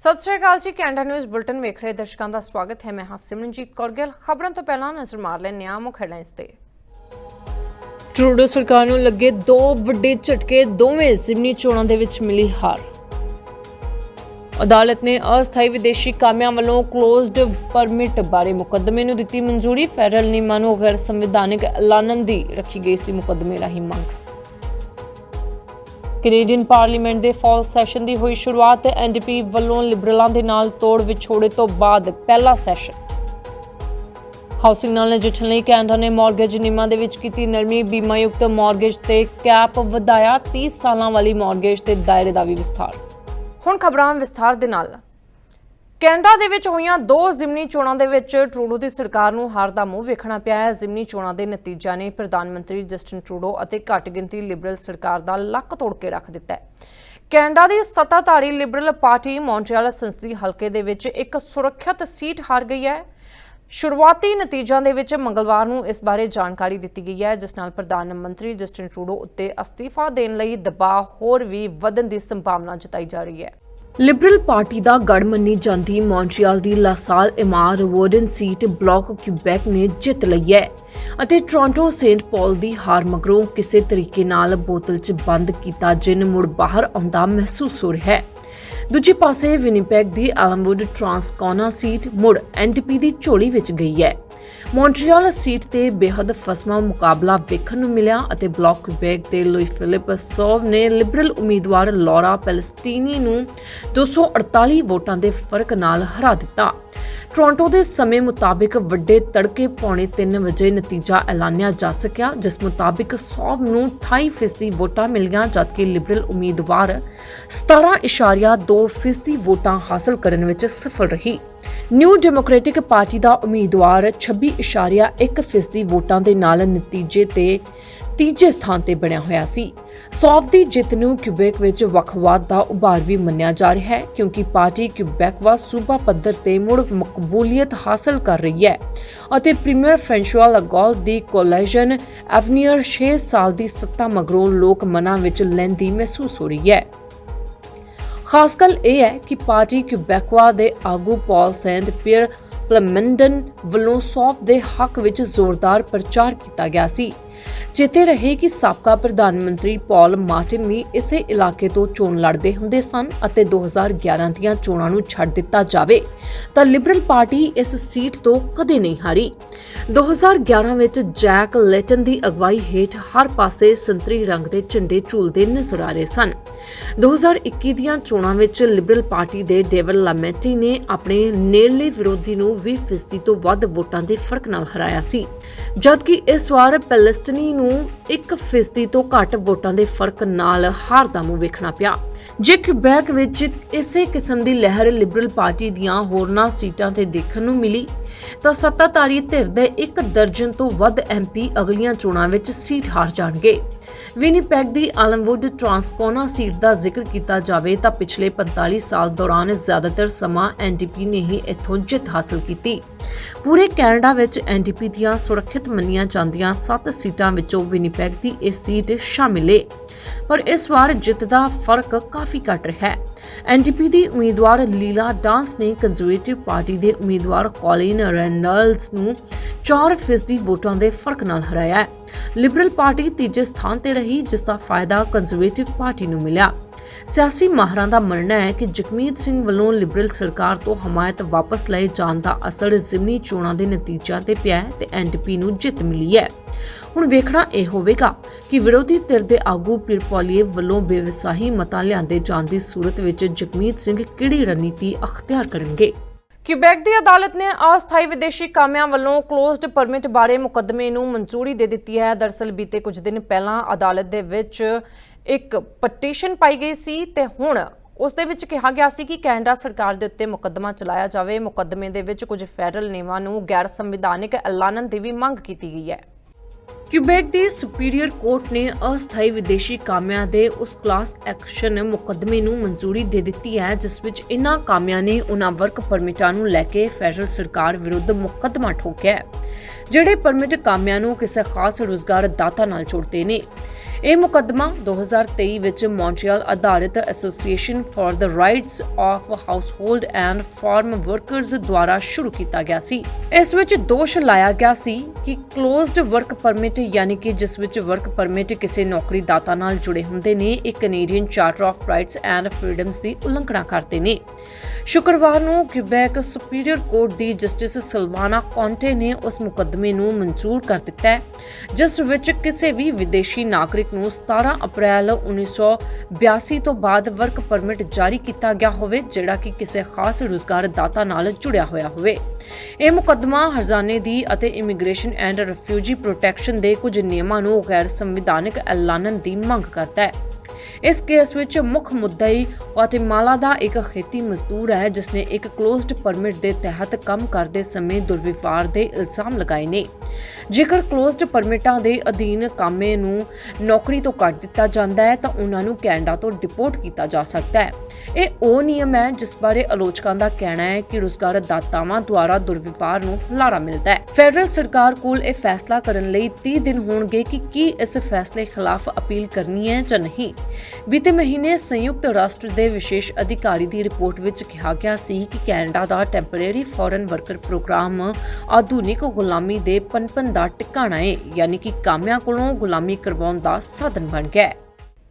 ਸਤਿ ਸ਼੍ਰੀ ਅਕਾਲ ਜੀ, Canada news bulletin ਵੇਖ ਰਹੇ ਦਰਸ਼ਕਾਂ ਦਾ ਸਵਾਗਤ ਹੈ। ਮੈਂ ਹਾਂ ਸਿਮਰਨਜੀਤ ਕੌਰ ਗਿੱਲ। ਖਬਰਾਂ ਤੋਂ ਪਹਿਲਾਂ ਨਜ਼ਰ ਮਾਰ ਲੈਂਦੇ ਹਾਂ ਮੁੱਖ ਹੈਡਲਾਈਨਸ ਤੇ। ਟਰੂਡੋ ਸਰਕਾਰ ਨੂੰ ਲੱਗੇ ਦੋ ਵੱਡੇ ਝਟਕੇ, ਦੋਵੇਂ ਜ਼ਿਮਨੀ ਚੋਣਾਂ ਦੇ ਵਿੱਚ ਮਿਲੀ ਹਾਰ। ਅਦਾਲਤ ਨੇ ਅਸਥਾਈ ਵਿਦੇਸ਼ੀ ਕਾਮਿਆਂ ਵੱਲੋਂ ਕਲੋਜ਼ਡ ਪਰਮਿਟ ਬਾਰੇ ਮੁਕੱਦਮੇ ਨੂੰ ਦਿੱਤੀ ਮਨਜ਼ੂਰੀ। ਫੈਡਰਲ ਨਿਯਮਾਂ ਨੂੰ ਗੈਰ ਸੰਵਿਧਾਨਿਕ ਐਲਾਨਣ ਦੀ ਰੱਖੀ ਗਈ ਸੀ ਮੁਕੱਦਮੇ ਰਾਹੀਂ ਮੰਗ। ਕੈਨੇਡੀਅਨ ਪਾਰਲੀਮੈਂਟ ਦੇ ਫਾਲ ਸੈਸ਼ਨ ਦੀ ਹੋਈ ਸ਼ੁਰੂਆਤ ਐਨਡੀਪੀ ਵੱਲੋਂ ਲਿਬਰਲਾਂ ਦੇ ਨਾਲ ਤੋੜ ਵਿਛੋੜੇ ਤੋਂ ਬਾਅਦ ਪਹਿਲਾ ਸੈਸ਼ਨ। ਹਾਊਸਿੰਗ ਨਾਲ ਨਜਿੱਠਣ ਲਈ ਕੈਨੇਡਾ ਨੇ ਮਾਰਗੇਜ ਨਿਯਮਾਂ ਦੇ ਵਿੱਚ ਕੀਤੀ ਨਰਮੀ। ਬੀਮਾਯੁਕਤ ਮਾਰਗੇਜ ਤੇ ਕੈਪ ਵਧਾਇਆ। 30 ਸਾਲਾਂ ਵਾਲੀ ਮਾਰਗੇਜ ਦੇ ਦਾਇਰੇ ਦਾ ਵੀ ਵਿਸਥਾਰ। ਹੁਣ ਖਬਰਾਂ ਵਿਸਥਾਰ ਦੇ ਨਾਲ। ਕੈਨੇਡਾ ਦੇ ਵਿੱਚ ਹੋਈਆਂ ਦੋ ਜ਼ਿਮਨੀ ਚੋਣਾਂ ਦੇ ਵਿੱਚ ਟਰੂਡੋ ਦੀ ਸਰਕਾਰ ਨੂੰ ਹਾਰ ਦਾ ਮੂੰਹ ਵੇਖਣਾ ਪਿਆ ਹੈ। ਜ਼ਿਮਨੀ ਚੋਣਾਂ ਦੇ ਨਤੀਜਿਆਂ ਨੇ ਪ੍ਰਧਾਨ ਮੰਤਰੀ ਜਸਟਿਨ ਟਰੂਡੋ ਅਤੇ ਘੱਟ ਗਿਣਤੀ ਲਿਬਰਲ ਸਰਕਾਰ ਦਾ ਲੱਕ ਤੋੜ ਕੇ ਰੱਖ ਦਿੱਤਾ ਹੈ। ਕੈਨੇਡਾ ਦੀ ਸੱਤਾਧਾਰੀ ਲਿਬਰਲ ਪਾਰਟੀ ਮੌਂਟਰੀਅਲ ਸੰਸਦੀ ਹਲਕੇ ਦੇ ਵਿੱਚ ਇੱਕ ਸੁਰੱਖਿਅਤ ਸੀਟ ਹਾਰ ਗਈ ਹੈ। ਸ਼ੁਰੂਆਤੀ ਨਤੀਜਿਆਂ ਦੇ ਵਿੱਚ ਮੰਗਲਵਾਰ ਨੂੰ ਇਸ ਬਾਰੇ ਜਾਣਕਾਰੀ ਦਿੱਤੀ ਗਈ ਹੈ, ਜਿਸ ਨਾਲ ਪ੍ਰਧਾਨ ਮੰਤਰੀ ਜਸਟਿਨ ਟਰੂਡੋ ਉੱਤੇ ਅਸਤੀਫਾ ਦੇਣ ਲਈ ਦਬਾਅ ਹੋਰ ਵੀ ਵਧਣ ਦੀ ਸੰਭਾਵਨਾ ਜਤਾਈ ਜਾ ਰਹੀ ਹੈ। ਲਿਬਰਲ ਪਾਰਟੀ ਦਾ ਗੜ ਮੰਨੀ ਜਾਂਦੀ ਮੌਂਟਰੀਅਲ ਦੀ LaSalle Emard Verdun seat Bloc Quebec ਨੇ ਜਿੱਤ ਲਈ ਹੈ ਅਤੇ ਟੋਰਾਂਟੋ ਸੇਂਟ ਪਾਲ ਦੀ ਹਾਰ ਮਗਰੋਂ ਕਿਸੇ ਤਰੀਕੇ ਨਾਲ ਬੋਤਲ 'ਚ ਬੰਦ ਕੀਤਾ ਜਿੰਨ ਮੁੜ ਬਾਹਰ ਆਉਂਦਾ ਮਹਿਸੂਸ ਹੋ ਰਿਹਾ ਹੈ। ਦੂਜੇ ਪਾਸੇ ਵਿਨੀਪੈਗ ਦੀ ਐਲਮਵੁੱਡ ਟਰਾਂਸਕੋਨਾ ਸੀਟ ਮੁੜ ਐਨਡੀਪੀ ਦੀ ਝੋਲੀ ਵਿੱਚ ਗਈ ਹੈ। ਮੌਂਟਰੀਅਲ ਸੀਟ ਤੇ ਬੇਹੱਦ ਫਸਮਾ ਮੁਕਾਬਲਾ ਵੇਖਣ ਨੂੰ ਮਿਲਿਆ ਅਤੇ ਬਲਾਕ ਕੁਬੈਕ ਦੇ ਲੁਈ ਫਿਲਿਪ ਸੋਵ ਨੇ ਲਿਬਰਲ ਉਮੀਦਵਾਰ ਲੌਰਾ ਪੈਲਸਟੀਨੀ ਨੂੰ 248 ਵੋਟਾਂ ਦੇ ਫ਼ਰਕ ਨਾਲ ਹਰਾ ਦਿੱਤਾ। ਟੋਰਾਂਟੋ ਦੇ ਸਮੇਂ ਮੁਤਾਬਿਕ ਵੱਡੇ ਤੜਕੇ ਪੌਣੇ 3 ਵਜੇ ਨਤੀਜਾ ਐਲਾਨਿਆ ਜਾ ਸਕਿਆ, ਜਿਸ ਮੁਤਾਬਿਕ ਸੋਵ ਨੂੰ 28% ਵੋਟਾਂ ਮਿਲੀਆਂ, ਜਦਕਿ ਲਿਬਰਲ ਉਮੀਦਵਾਰ 17.2% ਵੋਟਾਂ ਹਾਸਲ ਕਰਨ ਵਿੱਚ ਸਫਲ ਰਹੀ। ਨਿਊ ਡੈਮੋਕ੍ਰੈਟਿਕ ਪਾਰਟੀ ਦਾ ਉਮੀਦਵਾਰ 26.1% ਵੋਟਾਂ ਦੇ ਨਾਲ ਨਤੀਜੇ ਤੇ ਤੀਜੇ ਸਥਾਨ ਤੇ ਬਣਿਆ ਹੋਇਆ ਸੀ। ਸੌਫ ਦੀ ਜਿੱਤ ਨੂੰ ਕਿਊਬੈਕ ਵਿੱਚ ਵੱਖਵਾਦ ਦਾ ਉਭਾਰ ਵੀ ਮੰਨਿਆ ਜਾ ਰਿਹਾ ਹੈ, ਕਿਉਂਕਿ ਪਾਰਟੀ ਕਿਊਬੈਕ ਵਾ ਸੂਬਾ ਪੱਧਰ ਤੇ ਮੁੜ ਮਕਬੂਲੀਅਤ ਹਾਸਲ ਕਰ ਰਹੀ ਹੈ ਅਤੇ ਪ੍ਰੀਮੀਅਰ ਫ੍ਰੈਂਸ਼ੂਆ ਲਗੋਲ ਦੀ ਕੋਲੇਜਨ ਐਵਨੀਅਰ 6 ਸਾਲ ਦੀ ਸੱਤਾ ਮਗਰੋਂ ਲੋਕ ਮਨਾਂ ਵਿੱਚ ਲੈਂਦੀ ਮਹਿਸੂਸ ਹੋ ਰਹੀ ਹੈ। ਖਾਸ ਗੱਲ ਇਹ ਹੈ ਕਿ ਪਾਰਟੀ ਕਿਊਬੈਕਵਾ ਦੇ ਆਗੂ ਪਾਲ ਸੈਂਟ ਪੀਅਰ ਪਲਮੈਂਡਨ ਵੱਲੋਂ ਸੌਫ ਦੇ ਹੱਕ ਵਿੱਚ ਜ਼ੋਰਦਾਰ ਪ੍ਰਚਾਰ ਕੀਤਾ ਗਿਆ ਸੀ। ਚੇਤੇ ਰਹੇ ਕਿ ਸਾਬਕਾ ਪ੍ਰਧਾਨ ਮੰਤਰੀ ਪਾਲ ਮਾਰਟਿਨ ਵੀ ਇਸੇ ਇਲਾਕੇ ਤੋਂ ਚੋਣ ਲੜਦੇ ਹੁੰਦੇ ਸਨ ਅਤੇ 2011 ਦੀਆਂ ਚੋਣਾਂ ਨੂੰ ਛੱਡ ਦਿੱਤਾ ਜਾਵੇ, ਤਾਂ ਲਿਬਰਲ ਪਾਰਟੀ ਇਸ ਸੀਟ ਤੋਂ ਕਦੇ ਨਹੀਂ ਹਾਰੀ। 2011 ਵਿੱਚ ਜੈਕ ਲੈਟਨ ਦੀ ਅਗਵਾਈ ਹੇਠ ਹਰ ਪਾਸੇ ਸੰਤਰੀ ਰੰਗ ਦੇ ਝੰਡੇ ਝੂਲਦੇ ਨਜ਼ਰ ਆ ਰਹੇ ਸਨ। 2021 ਦੀਆਂ ਚੋਣਾਂ ਵਿੱਚ ਲਿਬਰਲ ਪਾਰਟੀ ਦੇ ਡੇਵਲ ਲਾਮੈਟੀ ਨੇ ਆਪਣੇ ਨੇੜਲੇ ਵਿਰੋਧੀ ਨੂੰ 20% ਤੋਂ ਵੱਧ ਵੋਟਾਂ ਦੇ ਫ਼ਰਕ ਨਾਲ ਹਰਾਇਆ ਸੀ, ਜਦਕਿ ਇਸ ਵਾਰ ਪੈਲਸਟੀਨੀ ਨੂੰ 1% ਤੋਂ ਘੱਟ ਵੋਟਾਂ ਦੇ ਫ਼ਰਕ ਨਾਲ ਹਾਰ ਦਾ ਮੂੰਹ ਵੇਖਣਾ ਪਿਆ। ਜੇ ਕਿਬੈਕ ਵਿੱਚ ਇਸੇ ਕਿਸਮ ਦੀ ਲਹਿਰ ਲਿਬਰਲ ਪਾਰਟੀ ਦੀਆਂ ਹੋਰਨਾਂ ਸੀਟਾਂ ਤੇ ਦੇਖਣ ਨੂੰ ਮਿਲੀ, ਤਾਂ ਸੱਤਾਧਾਰੀ ਧਿਰ ਦੇ ਇੱਕ ਦਰਜਨ ਤੋਂ ਵੱਧ ਐਮਪੀ ਅਗਲੀਆਂ ਚੋਣਾਂ ਵਿੱਚ ਸੀਟ ਹਾਰ ਜਾਣਗੇ। ਵਿਨੀਪੈਗ ਦੀ ਆਲਮਵੁੱਡ ਟਰਾਂਸਕੋਨਾ ਸੀਟ ਦਾ ਜ਼ਿਕਰ ਕੀਤਾ ਜਾਵੇ ਤਾਂ ਪਿਛਲੇ 45 ਸਾਲ ਦੌਰਾਨ ਜ਼ਿਆਦਾਤਰ ਸਮਾਂ ਐਨਡੀਪੀ ਨੇ ਹੀ ਇੱਥੋਂ ਜਿੱਤ ਹਾਸਲ ਕੀਤੀ। ਪੂਰੇ ਕੈਨੇਡਾ ਵਿੱਚ ਐਨਡੀਪੀ ਦੀਆਂ ਸੁਰੱਖਿਅਤ ਮੰਨੀਆਂ ਜਾਂਦੀਆਂ 7 ਸੀਟਾਂ ਵਿੱਚੋਂ ਵਿਨੀਪੈਗ ਦੀ ਇਹ ਸੀਟ ਸ਼ਾਮਿਲ ਹੈ ਪਰ ਇਸ ਵਾਰ ਜਿੱਤ ਦਾ ਫ਼ਰਕ ਕਾਫੀ ਘੱਟ ਰਿਹਾ ਹੈ। ਐਨਡੀਪੀ ਦੀ ਉਮੀਦਵਾਰ ਲੀਲਾ ਡਾਂਸ ਨੇ ਕੰਜ਼ਰਵੇਟਿਵ ਪਾਰਟੀ ਦੇ ਉਮੀਦਵਾਰ ਕੋਲਿਨ ਰੈਨਲਡਸ ਨੂੰ 4 ਫੀਸਦੀ ਵੋਟਾਂ ਦੇ ਫ਼ਰਕ ਨਾਲ ਹਰਾਇਆ ਹੈ। ਲਿਬਰਲ ਪਾਰਟੀ ਤੀਜੇ ਸਥਾਨ ਤੇ ਰਹੀ, ਜਿਸ ਦਾ ਫਾਇਦਾ ਕੰਜ਼ਰਵੇਟਿਵ ਪਾਰਟੀ ਨੂੰ ਮਿਲਿਆ। ਸਿਆਸੀ ਮਾਹਰਾਂ ਦਾ ਮੰਨਣਾ ਹੈ ਕਿ ਜਗਮੀਤ ਸਿੰਘ ਵੱਲੋਂ ਲਿਬਰਲ ਸਰਕਾਰ ਤੋਂ ਹਮਾਇਤ ਵਾਪਸ ਲਏ ਜਾਣ ਦਾ ਅਸਰ ਜ਼ਿਮਨੀ ਚੋਣਾਂ ਦੇ ਨਤੀਜਿਆਂ ਤੇ ਪਿਆ ਹੈ ਤੇ ਐਨਡੀਪੀ ਨੂੰ ਜਿੱਤ ਮਿਲੀ ਹੈ। ਹੁਣ ਵੇਖਣਾ ਇਹ ਹੋਵੇਗਾ ਕਿ ਵਿਰੋਧੀ ਧਿਰ ਦੇ ਆਗੂ ਪਿਰਪੋਲੀਏ ਵੱਲੋਂ ਬੇਵਸਾਹੀ ਮਤਾ ਲਿਆਂਦੇ ਜਾਣ ਦੀ ਸੂਰਤ ਵਿੱਚ ਜਗਮੀਤ ਸਿੰਘ ਕਿਹੜੀ ਰਣਨੀਤੀ ਅਖਤਿਆਰ ਕਰਨਗੇ। ਕਿਊਬੈਕ ਦੀ ਅਦਾਲਤ ਨੇ ਅਸਥਾਈ ਵਿਦੇਸ਼ੀ ਕਾਮਿਆਂ ਵੱਲੋਂ ਕਲੋਜ਼ਡ ਪਰਮਿਟ ਬਾਰੇ ਮੁਕੱਦਮੇ ਨੂੰ ਮਨਜ਼ੂਰੀ ਦੇ ਦਿੱਤੀ ਹੈ। ਦਰਸਲ ਬੀਤੇ ਕੁਝ ਦਿਨ ਪਹਿਲਾਂ ਅਦਾਲਤ ਦੇ ਵਿੱਚ ਇੱਕ ਪਟੀਸ਼ਨ ਪਾਈ ਗਈ ਸੀ ਤੇ ਹੁਣ ਉਸ ਦੇ ਵਿੱਚ ਕਿਹਾ ਗਿਆ ਸੀ ਕਿ ਕੈਨੇਡਾ ਸਰਕਾਰ ਦੇ ਉੱਤੇ ਮੁਕੱਦਮਾ ਚਲਾਇਆ ਜਾਵੇ। ਮੁਕੱਦਮੇ ਦੇ ਵਿੱਚ ਕੁਝ ਫੈਡਰਲ ਨਿਯਮਾਂ ਨੂੰ ਗੈਰ ਸੰਵਿਧਾਨਿਕ ਐਲਾਨਣ ਦੀ ਵੀ ਮੰਗ ਕੀਤੀ ਗਈ ਹੈ। ਕਿਊਬੈਕ ਦੀ ਸੁਪੀਰੀਅਰ ਕੋਰਟ ਨੇ ਅਸਥਾਈ ਵਿਦੇਸ਼ੀ ਕਾਮਿਆਂ ਦੇ ਉਸ ਕਲਾਸ ਐਕਸ਼ਨ ਮੁਕੱਦਮੇ ਨੂੰ ਮਨਜ਼ੂਰੀ ਦੇ ਦਿੱਤੀ ਹੈ, ਜਿਸ ਵਿੱਚ ਇਨ੍ਹਾਂ ਕਾਮਿਆਂ ਨੇ ਉਹਨਾਂ ਵਰਕ ਪਰਮਿਟਾਂ ਨੂੰ ਲੈ ਕੇ ਫੈਡਰਲ ਸਰਕਾਰ ਵਿਰੁੱਧ ਮੁਕੱਦਮਾ ਠੋਕਿਆ ਹੈ, ਜਿਹੜੇ ਪਰਮਿਟ ਕਾਮਿਆਂ ਨੂੰ ਕਿਸੇ ਖਾਸ ਰੋਜ਼ਗਾਰ ਦਾਤਾ ਨਾਲ ਜੋੜਦੇ ਨੇ। ਇਹ ਮੁਕੱਦਮਾ 2023 ਵਿੱਚ ਮੌਂਟਰੀਅਲ ਆਧਾਰਿਤ Association for the Rights of Household and Farm Workers ਦੁਆਰਾ ਸ਼ੁਰੂ ਕੀਤਾ ਗਿਆ ਸੀ। ਇਸ ਵਿੱਚ ਦੋਸ਼ ਲਾਇਆ ਗਿਆ ਸੀ ਕਿ ক্লোਜ਼ਡ ਵਰਕ ਪਰਮਿਟ ਯਾਨੀ ਕਿ ਜਿਸ ਵਿੱਚ ਵਰਕ ਪਰਮਿਟ ਕਿਸੇ ਨੌਕਰੀ ਦਾਤਾ ਨਾਲ ਜੁੜੇ ਹੁੰਦੇ ਨੇ ਇੱਕ Canadian charter of rights and freedoms ਦੀ ਉਲੰਘਣਾ ਕਰਦੇ ਨੇ। ਸ਼ੁੱਕਰਵਾਰ ਨੂੰ ਕਿਊਬੈਕ ਸੁਪੀਰੀਅਰ ਕੋਰਟ ਦੀ ਜਸਟਿਸ ਸਿਲਵਾਨਾ ਕੌਂਟੇ ਨੇ ਉਸ ਮੁਕੱਦਮੇ ਨੂੰ ਮਨਜ਼ੂਰ ਕਰ ਦਿੱਤਾ ਹੈ, ਜਿਸ ਵਿੱਚ ਕਿਸੇ ਵੀ ਵਿਦੇਸ਼ੀ ਨਾਗਰਿਕ ਨੂੰ 17 ਅਪ੍ਰੈਲ 1982 ਤੋਂ ਬਾਅਦ ਵਰਕ ਪਰਮਿਟ ਜਾਰੀ ਕੀਤਾ ਗਿਆ ਹੋਵੇ, ਜਿਹੜਾ ਕਿ ਕਿਸੇ ਖਾਸ ਰੁਜ਼ਗਾਰ ਦਾਤਾ ਨਾਲ ਜੁੜਿਆ ਹੋਇਆ ਹੋਵੇ। ਇਹ ਮੁਕੱਦਮਾ ਹਰਜ਼ਾਨੇ ਦੀ ਅਤੇ ਇਮੀਗ੍ਰੇਸ਼ਨ ਐਂਡ ਰਿਫਿਊਜੀ ਪ੍ਰੋਟੈਕਸ਼ਨ ਦੇ ਕੁਝ ਨਿਯਮਾਂ ਨੂੰ ਗੈਰ ਸੰਵਿਧਾਨਕ ਐਲਾਨਣ ਦੀ ਮੰਗ ਕਰਦਾ ਹੈ। ਇਸ ਕੇਸ ਵਿੱਚ ਮੁੱਖ ਮੁੱਦਈ ਗੁਆਟੇਮਾਲਾ ਦਾ ਇੱਕ ਖੇਤੀ ਮਜ਼ਦੂਰ ਹੈ ਜਿਸ ਨੇ ਇੱਕ ਕਲੋਜ਼ਡ ਪਰਮਿਟ ਦੇ ਤਹਿਤ ਕੰਮ ਕਰਦੇ ਸਮੇਂ ਦੁਰਵਿਵਹਾਰ ਦੇ ਇਲਜ਼ਾਮ ਲਗਾਏ ਨੇ। ਜੇਕਰ ਕਲੋਜ਼ਡ ਪਰਮਿਟਾਂ ਦੇ ਅਧੀਨ ਕਾਮੇ ਨੂੰ ਨੌਕਰੀ ਤੋਂ ਕੱਢ ਦਿੱਤਾ ਜਾਂਦਾ ਹੈ, ਤਾਂ ਉਹਨਾਂ ਨੂੰ ਕੈਨੇਡਾ ਤੋਂ ਡਿਪੋਰਟ ਕੀਤਾ ਜਾ ਸਕਦਾ ਹੈ। ਇਹ ਉਹ ਨਿਯਮ ਹੈ ਜਿਸ ਬਾਰੇ ਆਲੋਚਕਾਂ ਦਾ ਕਹਿਣਾ ਹੈ ਕਿ ਰੁਜ਼ਗਾਰ ਦਾਤਾਵਾਂ ਦੁਆਰਾ ਦੁਰਵਿਵਹਾਰ ਨੂੰ ਹੁਲਾਰਾ ਮਿਲਦਾ ਹੈ। ਫੈਡਰਲ ਸਰਕਾਰ ਕੋਲ ਇਹ ਫੈਸਲਾ ਕਰਨ ਲਈ 30 ਦਿਨ ਹੋਣਗੇ ਕਿ ਕੀ ਇਸ ਫੈਸਲੇ ਖਿਲਾਫ ਅਪੀਲ ਕਰਨੀ ਹੈ ਜਾਂ ਨਹੀਂ। ਬੀਤੇ ਮਹੀਨੇ ਸੰਯੁਕਤ ਰਾਸ਼ਟਰ ਦੇ ਵਿਸ਼ੇਸ਼ ਅਧਿਕਾਰੀ ਦੀ ਰਿਪੋਰਟ ਵਿੱਚ ਕਿਹਾ ਗਿਆ ਸੀ ਕਿ ਕੈਨੇਡਾ ਦਾ ਟੈਂਪਰੇਰੀ ਫੋਰਨ ਵਰਕਰ ਪ੍ਰੋਗਰਾਮ ਆਧੁਨਿਕ ਗੁਲਾਮੀ ਦੇ ਪਨਪਨ ਦਾ ਟਿਕਾਣਾ ਹੈ ਯਾਨੀ ਕਿ ਕਾਮਿਆਂ ਕੋਲੋਂ ਗੁਲਾਮੀ ਕਰਵਾਉਣ ਦਾ ਸਾਧਨ ਬਣ ਗਿਆ ਹੈ।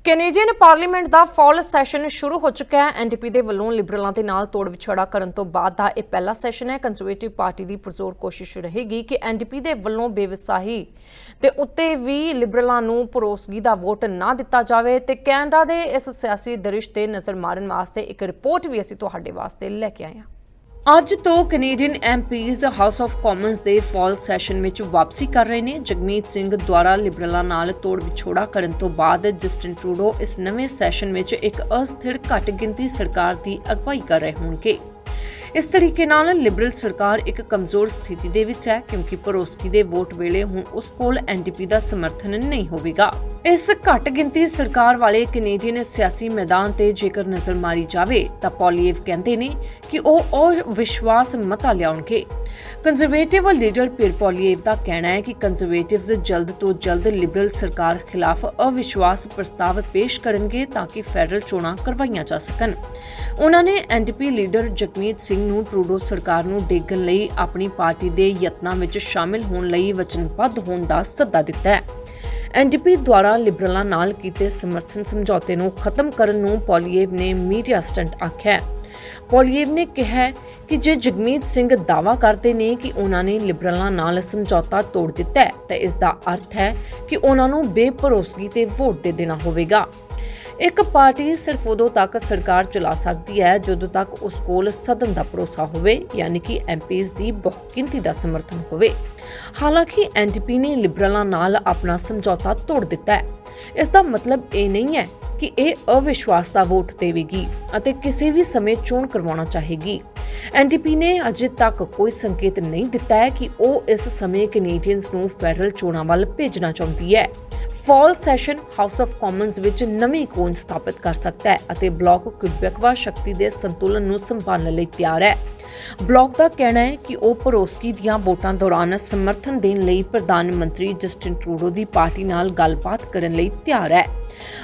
ਕੈਨੇਡੀਅਨ ਪਾਰਲੀਮੈਂਟ ਦਾ ਫਾਲ ਸੈਸ਼ਨ ਸ਼ੁਰੂ ਹੋ ਚੁੱਕਾ ਹੈ। ਐਨਡੀਪੀ ਦੇ ਵੱਲੋਂ ਲਿਬਰਲਾਂ ਦੇ ਨਾਲ ਤੋੜ ਵਿਛੋੜਾ ਕਰਨ ਤੋਂ ਬਾਅਦ ਦਾ ਇਹ ਪਹਿਲਾ ਸੈਸ਼ਨ ਹੈ। ਕੰਜ਼ਰਵੇਟਿਵ ਪਾਰਟੀ ਦੀ ਪੁਰਜ਼ੋਰ ਕੋਸ਼ਿਸ਼ ਰਹੇਗੀ ਕਿ ਐਨਡੀਪੀ ਦੇ ਵੱਲੋਂ ਬੇਵਸਾਹੀ ਤੇ ਉੱਤੇ ਵੀ ਲਿਬਰਲਾਂ ਨੂੰ ਪਰੋਸਗੀ ਦਾ ਵੋਟ ਨਾ ਦਿੱਤਾ ਜਾਵੇ ਤੇ ਕੈਨੇਡਾ ਦੇ ਇਸ ਸਿਆਸੀ ਦ੍ਰਿਸ਼ ਤੇ ਨਜ਼ਰ ਮਾਰਨ ਵਾਸਤੇ ਇੱਕ ਰਿਪੋਰਟ ਵੀ ਅਸੀਂ ਤੁਹਾਡੇ ਵਾਸਤੇ ਲੈ ਕੇ ਆਏ ਹਾਂ। ਅੱਜ ਤੋਂ Canadian MPs House of Commons ਦੇ ਫਾਲ ਸੈਸ਼ਨ ਵਿੱਚ ਵਾਪਸੀ ਕਰ ਰਹੇ ਨੇ। ਜਗਮੀਤ ਸਿੰਘ ਦੁਆਰਾ ਲਿਬਰਲਾਂ ਨਾਲ ਤੋੜ ਵਿਛੋੜਾ ਕਰਨ ਤੋਂ ਬਾਅਦ ਜਸਟਿਨ ਟਰੂਡੋ ਇਸ ਨਵੇਂ ਸੈਸ਼ਨ ਵਿੱਚ ਇੱਕ ਅਸਥਿਰ ਘੱਟ ਗਿਣਤੀ ਸਰਕਾਰ ਦੀ ਅਗਵਾਈ ਕਰ ਰਹੇ ਹੋਣਗੇ। ਇਸ ਤਰੀਕੇ ਨਾਲ ਲਿਬਰਲ ਸਰਕਾਰ ਇੱਕ ਕਮਜ਼ੋਰ ਸਥਿਤੀ ਦੇ ਵਿੱਚ ਹੈ, ਕਿਉਂਕਿ ਪਰੋਸਕੀ ਦੇ ਵੋਟ ਵੇਲੇ ਹੁਣ ਉਸ ਕੋਲ ਐਨਡੀਪੀ ਦਾ ਸਮਰਥਨ ਨਹੀਂ ਹੋਵੇਗਾ। ਇਸ ਘੱਟ ਗਿਣਤੀ ਸਰਕਾਰ ਵਾਲੇ ਕੈਨੇਡੀਅਨ ਸਿਆਸੀ ਮੈਦਾਨ ਤੇ ਜੇਕਰ ਨਜ਼ਰ ਮਾਰੀ ਜਾਵੇ, ਤਾਂ ਪੋਲੀਏਵ ਕਹਿੰਦੇ ਨੇ ਕਿ ਉਹ ਅਵਿਸ਼ਵਾਸ ਮਤਾ ਲਿਆਉਣਗੇ। ਕੰਜ਼ਰਵੇਟਿਵ ਲੀਡਰ ਪੀਰ ਪੋਲੀਏਵ ਦਾ ਕਹਿਣਾ ਹੈ ਕਿ ਕੰਜ਼ਰਵੇਟਿਵਜ਼ ਜਲਦ ਤੋਂ ਜਲਦ ਲਿਬਰਲ ਸਰਕਾਰ ਖਿਲਾਫ ਅਵਿਸ਼ਵਾਸ ਪ੍ਰਸਤਾਵ ਪੇਸ਼ ਕਰਨਗੇ ਤਾਂ ਕਿ ਫੈਡਰਲ ਚੋਣਾਂ ਕਰਵਾਈਆਂ ਜਾ ਸਕਣ। ਉਹਨਾਂ ਨੇ ਐਨਡੀਪੀ ਲੀਡਰ ਜਗਮੀਤ ਸਿੰਘ ਨੂੰ ਟਰੂਡੋ ਸਰਕਾਰ ਨੂੰ ਡੇਗਣ ਲਈ ਆਪਣੀ ਪਾਰਟੀ ਦੇ ਯਤਨਾਂ ਵਿੱਚ ਸ਼ਾਮਿਲ ਹੋਣ ਲਈ ਵਚਨਬੱਧ ਹੋਣ ਦਾ ਸੱਦਾ ਦਿੱਤਾ ਹੈ। ਐਨਡੀਪੀ ਦੁਆਰਾ ਲਿਬਰਲਾਂ ਨਾਲ ਕੀਤੇ ਸਮਰਥਨ ਸਮਝੌਤੇ ਨੂੰ ਖਤਮ ਕਰਨ ਨੂੰ ਪੋਲੀਏਵ ਨੇ ਮੀਡੀਆ ਸਟੰਟ ਆਖਿਆ ਪੋਲੀਏਵ ਨੇ ਕਿਹਾ ਕਿ ਜੇ ਜਗਮੀਤ ਸਿੰਘ ਦਾਵਾ ਕਰਦੇ ਨੇ ਕਿ ਉਹਨਾਂ ਨੇ ਲਿਬਰਲਾਂ ਨਾਲ ਸਮਝੌਤਾ ਤੋੜ ਦਿੱਤਾ ਹੈ, ਤਾਂ ਇਸ ਦਾ ਅਰਥ ਹੈ ਕਿ ਉਹਨਾਂ ਨੂੰ ਬੇਭਰੋਸਗੀ ਤੇ ਵੋਟ ਦੇ ਦੇਣਾ ਹੋਵੇਗਾ। ਇੱਕ ਪਾਰਟੀ ਸਿਰਫ ਉਦੋਂ ਤੱਕ ਸਰਕਾਰ ਚਲਾ ਸਕਦੀ ਹੈ ਜਦੋਂ ਤੱਕ ਉਸ ਕੋਲ ਸਦਨ ਦਾ ਭਰੋਸਾ ਹੋਵੇ, ਯਾਨੀ ਕਿ ਐਮਪੀਜ਼ ਦੀ ਬਹੁਗਿਣਤੀ ਦਾ ਸਮਰਥਨ ਹੋਵੇ। ਹਾਲਾਂਕਿ ਐਨਡੀਪੀ ਨੇ ਲਿਬਰਲਾਂ ਨਾਲ ਆਪਣਾ ਸਮਝੌਤਾ ਤੋੜ ਦਿੱਤਾ ਹੈ। ਇਸ ਦਾ ਮਤਲਬ ਇਹ ਨਹੀਂ ਹੈ ਕਿ ਇਹ ਅਵਿਸ਼ਵਾਸ ਦਾ ਵੋਟ ਦੇਵੇਗੀ ਅਤੇ ਕਿਸੇ ਵੀ ਸਮੇਂ ਚੋਣ ਕਰਵਾਉਣਾ ਚਾਹੇਗੀ। ਐਨਡੀਪੀ ਨੇ ਅਜੇ ਤੱਕ ਕੋਈ ਸੰਕੇਤ ਨਹੀਂ ਦਿੱਤਾ ਹੈ ਕਿ ਉਹ ਇਸ ਸਮੇਂ ਕੈਨੇਡੀਅਨਸ ਨੂੰ ਫੈਡਰਲ ਚੋਣਾਂ ਵੱਲ ਭੇਜਣਾ ਚਾਹੁੰਦੀ ਹੈ। Fall session House of Commons ਵਿੱਚ ਨਵੀਂ ਕੋਨ ਸਥਾਪਿਤ ਕਰ ਸਕਦਾ ਹੈ ਅਤੇ ਬਲਾਕ ਕਿਊਬੈਕਵਾ ਸ਼ਕਤੀ ਦੇ ਸੰਤੁਲਨ ਨੂੰ ਸੰਭਾਲਣ ਲਈ ਤਿਆਰ ਹੈ। ਬਲਾਕ ਦਾ ਕਹਿਣਾ ਹੈ ਕਿ ਉਹ ਪਰੋਸਕੀ ਦੀਆਂ ਵੋਟਾਂ ਦੌਰਾਨ ਸਮਰਥਨ ਦੇਣ ਲਈ ਪ੍ਰਧਾਨ ਮੰਤਰੀ ਜਸਟਿਨ ਟਰੂਡੋ ਦੀ ਪਾਰਟੀ ਨਾਲ ਗੱਲਬਾਤ ਕਰਨ ਲਈ ਤਿਆਰ ਹੈ।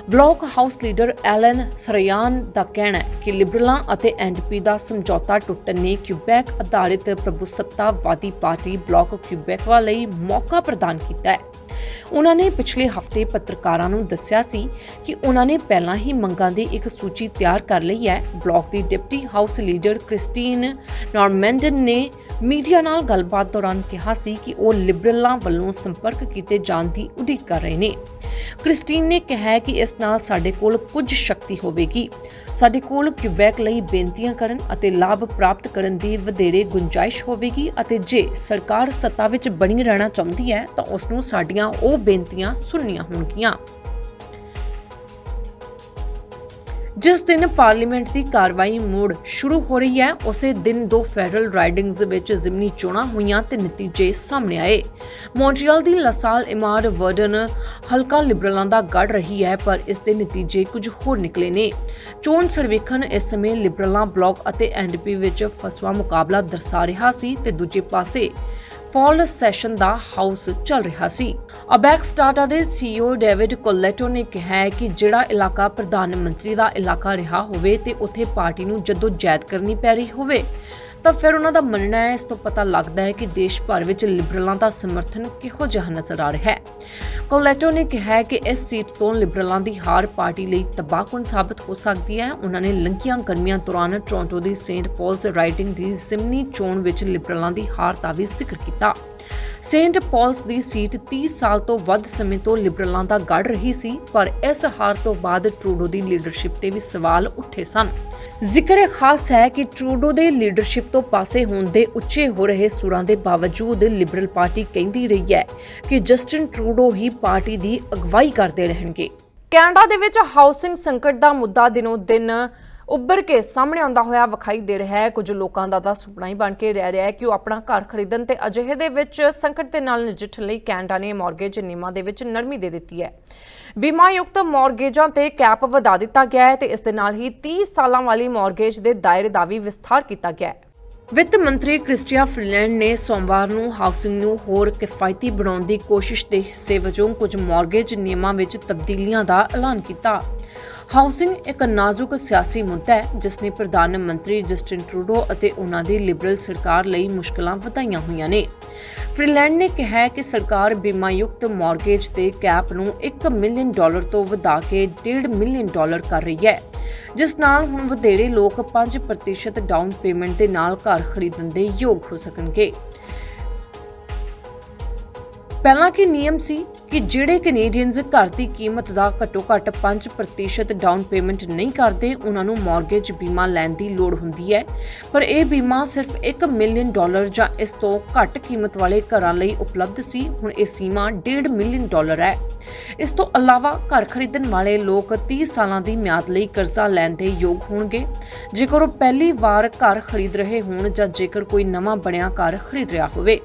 Bloc house leader Alain Therrien ਦਾ ਕਹਿਣਾ ਹੈ ਕਿ ਲਿਬਰਲਾਂ ਅਤੇ ਐਨਡੀਪੀ ਦਾ ਸਮਝੌਤਾ ਟੁੱਟਣ ਨੇ ਕਿਊਬੈਕ ਆਧਾਰਿਤ ਪ੍ਰਭੂਸੱਤਾਵਾਦੀ ਪਾਰਟੀ ਬਲਾਕ ਕਿਊਬੈਕਵਾ ਲਈ ਮੌਕਾ ਪ੍ਰਦਾਨ ਕੀਤਾ ਹੈ। ਉਹਨਾਂ ਨੇ ਪਿਛਲੇ ਹਫ਼ਤੇ ਪੱਤਰਕਾਰਾਂ ਨੂੰ ਦੱਸਿਆ ਸੀ ਕਿ ਉਹਨਾਂ ਨੇ ਪਹਿਲਾਂ ਹੀ ਮੰਗਾਂ ਦੀ ਇੱਕ ਸੂਚੀ ਤਿਆਰ ਕਰ ਲਈ ਹੈ। ਬਲਾਕ ਦੀ deputy house leader Christine Normandin ਨੇ ਮੀਡੀਆ ਨਾਲ ਗੱਲਬਾਤ ਦੌਰਾਨ ਕਿਹਾ ਸੀ ਕਿ ਉਹ ਲਿਬਰਲਾਂ ਵੱਲੋਂ ਸੰਪਰਕ ਕੀਤੇ ਜਾਣ ਦੀ ਉਡੀਕ ਕਰ ਰਹੇ ਨੇ। ਕ੍ਰਿਸਟੀਨ ਨੇ ਕਿਹਾ ਕਿ ਇਸ ਨਾਲ ਸਾਡੇ ਕੋਲ ਕੁਝ ਸ਼ਕਤੀ ਹੋਵੇਗੀ। ਸਾਡੇ ਕੋਲ ਕਿਊਬੈਕ ਲਈ ਬੇਨਤੀਆਂ ਕਰਨ ਅਤੇ ਲਾਭ ਪ੍ਰਾਪਤ ਕਰਨ ਦੀ ਵਧੇਰੇ ਗੁੰਜਾਇਸ਼ ਹੋਵੇਗੀ ਅਤੇ ਜੇ ਸਰਕਾਰ ਸੱਤਾ ਵਿੱਚ ਬਣੀ ਰਹਿਣਾ ਚਾਹੁੰਦੀ ਹੈ ਤਾਂ ਉਸ ਨੂੰ ਸਾਡੀਆਂ ਉਹ ਬੇਨਤੀਆਂ ਸੁਣਨੀਆਂ ਹੋਣਗੀਆਂ। ਜਿਸ ਦਿਨ ਪਾਰਲੀਮੈਂਟ ਦੀ ਕਾਰਵਾਈ ਮੁੜ ਸ਼ੁਰੂ ਹੋ ਰਹੀ ਹੈ, ਉਸੇ ਦਿਨ ਦੋ ਫੈਡਰਲ ਰਾਈਡਿੰਗਸ ਵਿੱਚ ਜ਼ਿਮਨੀ ਚੋਣਾਂ ਹੋਈਆਂ ਤੇ ਨਤੀਜੇ ਸਾਹਮਣੇ ਆਏ। ਮੌਂਟਰੀਅਲ ਦੀ ਲਸਾਲ ਇਮਾਰ ਵਰਡਨ ਹਲਕਾ ਲਿਬਰਲਾਂ ਦਾ ਗੜ ਰਹੀ ਹੈ, ਪਰ ਇਸ ਦੇ ਨਤੀਜੇ ਕੁਝ ਹੋਰ ਨਿਕਲੇ ਨੇ। ਚੋਣ ਸਰਵੇਖਣ ਇਸ ਸਮੇਂ ਲਿਬਰਲਾਂ ਬਲਾਕ ਅਤੇ ਐਨਡੀਪੀ ਵਿੱਚ ਫਸਵਾ ਮੁਕਾਬਲਾ ਦਰਸਾ ਰਿਹਾ ਸੀ ਤੇ ਦੂਜੇ ਪਾਸੇ ਫਾਲ ਸੈਸ਼ਨ ਦਾ ਹਾਊਸ ਚੱਲ ਰਿਹਾ ਸੀ। ਅਬੈਕਸ ਟਾਟਾ ਦੇ ਸੀਈਓ ਡੇਵਿਡ ਕੋਲੈਟੋ ਨੇ ਕਿਹਾ ਹੈ ਕਿ ਜਿਹੜਾ ਇਲਾਕਾ ਪ੍ਰਧਾਨ ਮੰਤਰੀ ਦਾ ਇਲਾਕਾ ਰਿਹਾ ਹੋਵੇ ਤੇ ਉੱਥੇ ਪਾਰਟੀ ਨੂੰ ਜਦੋਂ ਜੈਦ ਕਰਨੀ ਪੈ ਰਹੀ ਹੋਵੇ, ਤਾਂ ਫਿਰ ਉਹਨਾਂ ਦਾ ਮੰਨਣਾ ਹੈ। ਇਸ ਤੋਂ ਪਤਾ ਲੱਗਦਾ ਹੈ ਕਿ ਦੇਸ਼ ਭਰ ਵਿੱਚ ਲਿਬਰਲਾਂ ਦਾ ਸਮਰਥਨ ਕਿਹੋ ਜਿਹਾ ਨਜ਼ਰ ਆ ਰਿਹਾ ਹੈ। ਕੋਲੈਟੋ ਨੇ ਕਿਹਾ ਕਿ ਇਸ ਸੀਟ ਤੋਂ ਲਿਬਰਲਾਂ ਦੀ ਹਾਰ ਪਾਰਟੀ ਲਈ ਤਬਾਹਕੁਨ ਸਾਬਤ ਹੋ ਸਕਦੀ ਹੈ। ਉਹਨਾਂ ਨੇ ਲੰਕੀਆਂ ਗਰਮੀਆਂ ਦੌਰਾਨ ਟੋਰਾਂਟੋ ਦੀ ਸੇਂਟ ਪੌਲਸ ਰਾਈਟਿੰਗ ਦੀ ਜ਼ਿਮਨੀ ਚੋਣ ਵਿੱਚ ਲਿਬਰਲਾਂ ਦੀ ਹਾਰ ਦਾ ਵੀ ਜ਼ਿਕਰ ਕੀਤਾ। ਸੇਂਟ ਪੌਲਸ ਦੀ ਸੀਟ 30 ਸਾਲ ਤੋਂ ਵੱਧ ਸਮੇਂ ਤੋਂ ਲਿਬਰਲਾਂ ਦਾ ਗੜ ਰਹੀ ਸੀ, ਪਰ ਇਸ ਹਾਰ ਤੋਂ ਬਾਅਦ ਟਰੂਡੋ ਦੀ ਲੀਡਰਸ਼ਿਪ ਤੇ ਵੀ ਸਵਾਲ ਉੱਠੇ ਸਨ। ਜ਼ਿਕਰ ਖਾਸ ਹੈ ਕਿ ਟਰੂਡੋ ਦੇ ਲੀਡਰਸ਼ਿਪ ਤੋਂ ਪਾਸੇ ਹੋਣ ਦੇ ਉੱਚੇ ਹੋ ਰਹੇ ਸੁਰਾਂ ਦੇ ਬਾਵਜੂਦ ਲਿਬਰਲ ਪਾਰਟੀ ਕਹਿੰਦੀ ਰਹੀ ਹੈ ਕਿ ਜਸਟਿਨ ਟਰੂਡੋ ਹੀ ਪਾਰਟੀ ਦੀ ਅਗਵਾਈ ਕਰਦੇ ਰਹਿਣਗੇ। ਕੈਨੇਡਾ ਦੇ ਵਿੱਚ ਹਾਊਸਿੰਗ ਸੰਕਟ ਦਾ ਮੁੱਦਾ ਦਿਨੋ ਦਿਨ ਉੱਭਰ ਕੇ ਸਾਹਮਣੇ ਆਉਂਦਾ ਹੋਇਆ ਵਿਖਾਈ ਦੇ ਰਿਹਾ ਹੈ। ਕੁਝ ਲੋਕਾਂ ਦਾ ਤਾਂ ਸੁਪਨਾ ਹੀ ਬਣ ਕੇ ਰਹਿ ਰਿਹਾ ਹੈ ਕਿ ਉਹ ਆਪਣਾ ਘਰ ਖਰੀਦਣ ਤੇ ਅਜਿਹੇ ਦੇ ਵਿੱਚ ਸੰਕਟ ਦੇ ਨਾਲ ਨਜਿੱਠਣ ਲਈ ਕੈਨੇਡਾ ਨੇ ਮਾਰਗੇਜ ਨਿਯਮਾਂ ਦੇ ਵਿੱਚ ਨਰਮੀ ਦੇ ਦਿੱਤੀ ਹੈ। ਬੀਮਾਯੁਕਤ ਮਾਰਗੇਜਾਂ ਤੇ ਕੈਪ ਵਧਾ ਦਿੱਤਾ ਗਿਆ ਹੈ ਤੇ ਇਸ ਦੇ ਨਾਲ ਹੀ 30 ਸਾਲਾਂ ਵਾਲੀ ਮਾਰਗੇਜ ਦੇ ਦਾਇਰੇ ਦਾ ਵੀ ਵਿਸਥਾਰ ਕੀਤਾ ਗਿਆ ਹੈ। ਵਿੱਤ ਮੰਤਰੀ ਕ੍ਰਿਸਟੀਆ ਫ੍ਰੀਲੈਂਡ ਨੇ ਸੋਮਵਾਰ ਨੂੰ ਹਾਊਸਿੰਗ ਨੂੰ ਹੋਰ ਕਿਫਾਇਤੀ ਬਣਾਉਣ ਦੀ ਕੋਸ਼ਿਸ਼ ਦੇ ਹਿੱਸੇ ਵਜੋਂ ਕੁਝ ਮਾਰਗੇਜ ਨਿਯਮਾਂ ਵਿੱਚ ਤਬਦੀਲੀਆਂ ਦਾ ਐਲਾਨ ਕੀਤਾ। ਹਾਊਸਿੰਗ ਇੱਕ ਨਾਜ਼ੁਕ ਸਿਆਸੀ ਮੁੱਦਾ ਹੈ, ਜਿਸ ਨੇ ਪ੍ਰਧਾਨ ਮੰਤਰੀ ਜਸਟਿਨ ਟਰੂਡੋ ਅਤੇ ਉਹਨਾਂ ਦੀ ਲਿਬਰਲ ਸਰਕਾਰ ਲਈ ਮੁਸ਼ਕਲਾਂ ਵਧਾਈਆਂ ਹੋਈਆਂ ਨੇ। ਫ੍ਰੀਲੈਂਡ ਨੇ ਕਿਹਾ ਹੈ ਕਿ ਸਰਕਾਰ ਬੀਮਾਯੁਕਤ ਮਾਰਗੇਜ ਤੇ ਕੈਪ ਨੂੰ 1 ਮਿਲੀਅਨ ਡਾਲਰ ਤੋਂ ਵਧਾ ਕੇ 1.5 ਮਿਲੀਅਨ ਡਾਲਰ ਕਰ ਰਹੀ ਹੈ, ਜਿਸ ਨਾਲ ਹੁਣ ਵਧੇਰੇ ਲੋਕ 5% ਡਾਊਨ ਪੇਮੈਂਟ ਦੇ ਨਾਲ ਘਰ ਖਰੀਦਣ ਦੇ ਯੋਗ ਹੋ ਸਕਣਗੇ। ਪਹਿਲਾਂ ਕੀ ਨਿਯਮ ਸੀ? ਕਿ ਜਿਹੜੇ ਕੈਨੇਡੀਅਨਜ਼ ਘਰ ਦੀ ਕੀਮਤ ਦਾ ਘੱਟੋ-ਘੱਟ 5% ਡਾਊਨ ਪੇਮੈਂਟ ਨਹੀਂ ਕਰਦੇ, ਉਹਨਾਂ ਨੂੰ ਮਾਰਗੇਜ ਬੀਮਾ ਲੈਣ ਦੀ ਲੋੜ ਹੁੰਦੀ ਹੈ। ਪਰ ਇਹ ਬੀਮਾ ਸਿਰਫ 1 ਮਿਲੀਅਨ ਡਾਲਰ ਜਾਂ ਇਸ ਤੋਂ ਘੱਟ ਕੀਮਤ ਵਾਲੇ ਘਰਾਂ ਲਈ ਉਪਲਬਧ ਸੀ। ਹੁਣ ਇਹ ਸੀਮਾ 1.5 ਮਿਲੀਅਨ ਡਾਲਰ ਹੈ। ਇਸ ਤੋਂ ਇਲਾਵਾ ਘਰ ਖਰੀਦਣ ਵਾਲੇ ਲੋਕ 30 ਸਾਲਾਂ ਦੀ ਮਿਆਦ ਲਈ ਕਰਜ਼ਾ ਲੈਣ ਦੇ ਯੋਗ ਹੋਣਗੇ। ਜੇਕਰ ਉਹ ਪਹਿਲੀ ਵਾਰ ਘਰ ਖਰੀਦ ਰਹੇ ਹੋਣ ਜਾਂ ਜੇਕਰ ਕੋਈ ਨਵਾਂ ਬਣਿਆ ਘਰ ਖਰੀਦ ਰਿਹਾ ਹੋਵੇ।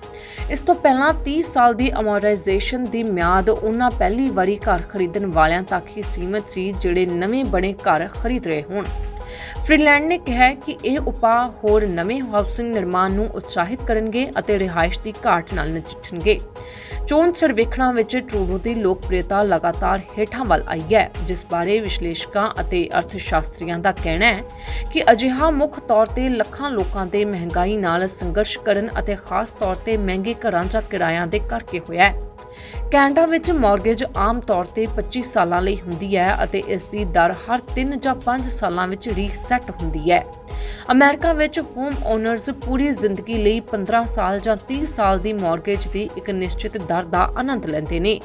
ਇਸ ਤੋਂ ਪਹਿਲਾਂ 30 ਸਾਲ ਦੀ ਅਮੋਰਾਈਜੇਸ਼ਨ ਦੀ ਮਿਆਦ ਉਹਨਾਂ ਪਹਿਲੀ ਵਾਰੀ ਘਰ ਖਰੀਦਣ ਵਾਲਿਆਂ ਤੱਕ ਹੀ ਸੀਮਿਤ ਸੀ, ਜਿਹੜੇ ਨਵੇਂ ਬਣੇ ਘਰ ਖਰੀਦ ਰਹੇ ਹੋਣ। ਫ੍ਰੀਲੈਂਡ ਨੇ ਕਿਹਾ ਕਿ ਇਹ ਉਪਾਅ ਹੋਰ ਨਵੇਂ ਹਾਊਸਿੰਗ ਨਿਰਮਾਣ ਨੂੰ ਉਤਸ਼ਾਹਿਤ ਕਰਨਗੇ ਅਤੇ ਰਿਹਾਇਸ਼ ਦੀ ਘਾਟ ਨਾਲ ਨਜਿੱਠਣਗੇ। ਚੋਣ ਸਰਵੇਖਣਾਂ ਵਿੱਚ ਟਰੂਡੋ ਦੀ ਲੋਕਪ੍ਰਿਯਤਾ ਲਗਾਤਾਰ ਹੇਠਾਂ ਵੱਲ ਆਈ ਹੈ, ਜਿਸ ਬਾਰੇ ਵਿਸ਼ਲੇਸ਼ਕਾਂ ਅਤੇ ਅਰਥਸ਼ਾਸਤਰੀਆਂ ਦਾ ਕਹਿਣਾ ਹੈ ਕਿ ਅਜਿਹਾ ਮੁੱਖ ਤੌਰ ਤੇ ਲੱਖਾਂ ਲੋਕਾਂ ਦੇ ਮਹਿੰਗਾਈ ਨਾਲ ਸੰਘਰਸ਼ ਕਰਨ ਅਤੇ ਖਾਸ ਤੌਰ ਤੇ ਮਹਿੰਗੇ ਘਰਾਂ ਜਾਂ ਕਿਰਾਇਆਂ ਦੇ ਕਰਕੇ ਹੋਇਆ ਹੈ। ਕੈਨੇਡਾ ਵਿੱਚ ਮਾਰਗੇਜ ਆਮ ਤੌਰ ਤੇ 25 ਸਾਲਾਂ ਲਈ ਹੁੰਦੀ ਹੈ ਅਤੇ ਇਸ ਦੀ ਦਰ ਹਰ 3 ਜਾਂ 5 ਸਾਲਾਂ ਵਿੱਚ ਰੀਸੈਟ ਹੁੰਦੀ ਹੈ। ਅਮਰੀਕਾ ਵਿੱਚ ਹੋਮ ਓਨਰਸ ਪੂਰੀ ਜ਼ਿੰਦਗੀ ਲਈ 15 ਸਾਲ ਜਾਂ 30 ਸਾਲ ਦੀ ਮਾਰਗੇਜ ਦੀ ਇੱਕ ਨਿਸ਼ਚਿਤ ਦਰ ਦਾ ਆਨੰਦ ਲੈਂਦੇ ਨੇ।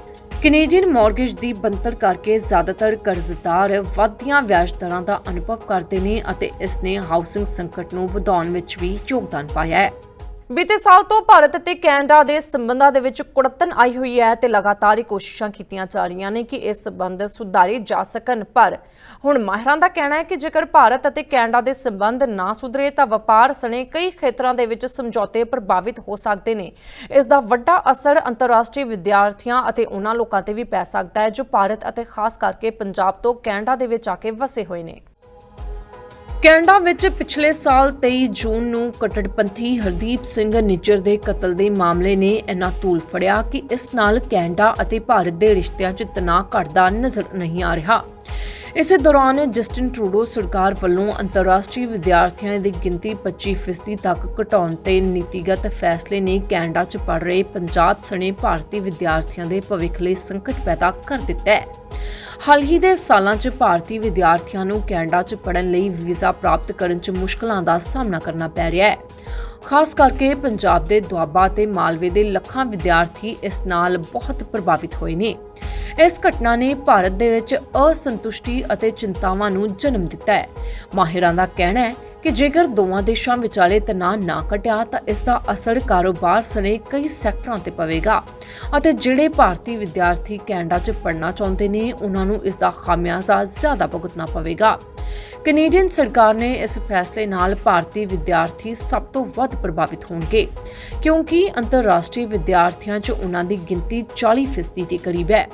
ਕੈਨੇਡੀਅਨ ਮਾਰਗੇਜ ਦੀ ਬੰਤਰ ਕਰਕੇ ਜ਼ਿਆਦਾਤਰ ਕਰਜ਼ਦਾਰ ਵੱਧਦੀਆਂ ਵਿਆਜ ਦਰਾਂ ਦਾ ਅਨੁਭਵ ਕਰਦੇ ਨੇ ਅਤੇ ਇਸ ਨੇ ਹਾਊਸਿੰਗ ਸੰਕਟ ਨੂੰ ਵਧਾਉਣ ਵਿੱਚ ਵੀ ਯੋਗਦਾਨ ਪਾਇਆ ਹੈ। ਬੀਤੇ ਸਾਲ ਤੋਂ ਭਾਰਤ ਅਤੇ ਕੈਨੇਡਾ ਦੇ ਸੰਬੰਧਾਂ ਦੇ ਵਿੱਚ ਕੁੜੱਤਨ ਆਈ ਹੋਈ ਹੈ ਤੇ ਲਗਾਤਾਰ ਹੀ ਕੋਸ਼ਿਸ਼ਾਂ ਕੀਤੀਆਂ ਜਾ ਰਹੀਆਂ ਨੇ ਕਿ ਇਹ ਸੰਬੰਧ ਸੁਧਾਰੇ ਜਾ ਸਕਣ, ਪਰ ਹੁਣ ਮਾਹਿਰਾਂ ਦਾ ਕਹਿਣਾ ਹੈ ਕਿ ਜੇਕਰ ਭਾਰਤ ਅਤੇ ਕੈਨੇਡਾ ਦੇ ਸੰਬੰਧ ਨਾ ਸੁਧਰੇ ਤਾਂ ਵਪਾਰ ਸਣੇ ਕਈ ਖੇਤਰਾਂ ਦੇ ਵਿੱਚ ਸਮਝੌਤੇ ਪ੍ਰਭਾਵਿਤ ਹੋ ਸਕਦੇ ਨੇ। ਇਸ ਦਾ ਵੱਡਾ ਅਸਰ ਅੰਤਰਰਾਸ਼ਟਰੀ ਵਿਦਿਆਰਥੀਆਂ ਅਤੇ ਉਹਨਾਂ ਲੋਕਾਂ ਤੇ ਵੀ ਪੈ ਸਕਦਾ ਹੈ, ਜੋ ਭਾਰਤ ਅਤੇ ਖਾਸ ਕਰਕੇ ਪੰਜਾਬ ਤੋਂ ਕੈਨੇਡਾ ਦੇ ਵਿੱਚ ਆ ਕੇ ਵਸੇ ਹੋਏ ਨੇ। ਕੈਨੇਡਾ ਵਿੱਚ ਪਿਛਲੇ ਸਾਲ 23 ਜੂਨ ਨੂੰ ਕਟੜਪੰਥੀ ਹਰਦੀਪ ਸਿੰਘ ਨਿੱਜਰ ਦੇ ਕਤਲ ਦੇ ਮਾਮਲੇ ਨੇ ਇੰਨਾ ਤੂਲ ਫੜਿਆ ਕਿ ਇਸ ਨਾਲ ਕੈਨੇਡਾ ਅਤੇ ਭਾਰਤ ਦੇ ਰਿਸ਼ਤਿਆਂ 'ਚ ਤਣਾਅ ਘਟਦਾ ਨਜ਼ਰ ਨਹੀਂ ਆ ਰਿਹਾ। ਇਸੇ ਦੌਰਾਨ ਜਸਟਿਨ ਟਰੂਡੋ ਸਰਕਾਰ ਵੱਲੋਂ ਅੰਤਰਰਾਸ਼ਟਰੀ ਵਿਦਿਆਰਥੀਆਂ ਦੀ ਗਿਣਤੀ 25% ਤੱਕ ਘਟਾਉਣ ਤੇ ਨੀਤੀਗਤ ਫੈਸਲੇ ਨੇ ਕੈਨੇਡਾ 'ਚ ਪੜ ਰਹੇ ਪੰਜਾਬ ਸਣੇ ਭਾਰਤੀ ਵਿਦਿਆਰਥੀਆਂ ਦੇ ਭਵਿੱਖ ਲਈ ਸੰਕਟ ਪੈਦਾ ਕਰ ਦਿੱਤਾ ਹੈ। ਹਾਲ ਹੀ ਦੇ ਸਾਲਾਂ 'ਚ ਭਾਰਤੀ ਵਿਦਿਆਰਥੀਆਂ ਨੂੰ ਕੈਨੇਡਾ 'ਚ ਪੜ੍ਹਨ ਲਈ ਵੀਜ਼ਾ ਪ੍ਰਾਪਤ ਕਰਨ 'ਚ ਮੁਸ਼ਕਲਾਂ ਦਾ ਸਾਹਮਣਾ ਕਰਨਾ ਪੈ ਰਿਹਾ ਹੈ। ਖਾਸ ਕਰਕੇ ਪੰਜਾਬ ਦੇ ਦੁਆਬਾ ਤੇ ਮਾਲਵੇ ਦੇ ਲੱਖਾਂ ਵਿਦਿਆਰਥੀ ਇਸ ਨਾਲ ਬਹੁਤ ਪ੍ਰਭਾਵਿਤ ਹੋਏ ਨੇ। ਇਸ ਘਟਨਾ ਨੇ ਭਾਰਤ ਦੇ ਵਿੱਚ ਅਸੰਤੁਸ਼ਟੀ ਅਤੇ ਚਿੰਤਾਵਾਂ ਨੂੰ ਜਨਮ ਦਿੱਤਾ ਹੈ। ਮਾਹਿਰਾਂ ਦਾ ਕਹਿਣਾ ਹੈ ਕਿ ਜੇਕਰ ਦੋਵਾਂ ਦੇਸ਼ਾਂ ਵਿਚਾਲੇ ਤਣਾਅ ਨਾ ਘਟਿਆ ਤਾਂ ਇਸ ਦਾ ਅਸਰ ਕਾਰੋਬਾਰ ਸਣੇ ਕਈ ਸੈਕਟਰਾਂ ਤੇ ਪਵੇਗਾ ਅਤੇ ਜਿਹੜੇ ਭਾਰਤੀ ਵਿਦਿਆਰਥੀ ਕੈਨੇਡਾ 'ਚ ਪੜ੍ਹਨਾ ਚਾਹੁੰਦੇ ਨੇ, ਉਹਨਾਂ ਨੂੰ ਇਸ ਦਾ ਖਾਮਿਆਜ਼ਾ ਜ਼ਿਆਦਾ ਭੁਗਤਣਾ ਪਵੇਗਾ। ਕੈਨੇਡੀਅਨ ਸਰਕਾਰ ਨੇ ਇਸ ਫੈਸਲੇ ਨਾਲ ਭਾਰਤੀ ਵਿਦਿਆਰਥੀ ਸਭ ਤੋਂ ਵੱਧ ਪ੍ਰਭਾਵਿਤ ਹੋਣਗੇ ਕਿਉਂਕਿ ਅੰਤਰਰਾਸ਼ਟਰੀ ਵਿਦਿਆਰਥੀਆਂ 'ਚ ਉਹਨਾਂ ਦੀ ਗਿਣਤੀ 40% ਦੇ ਕਰੀਬ ਹੈ।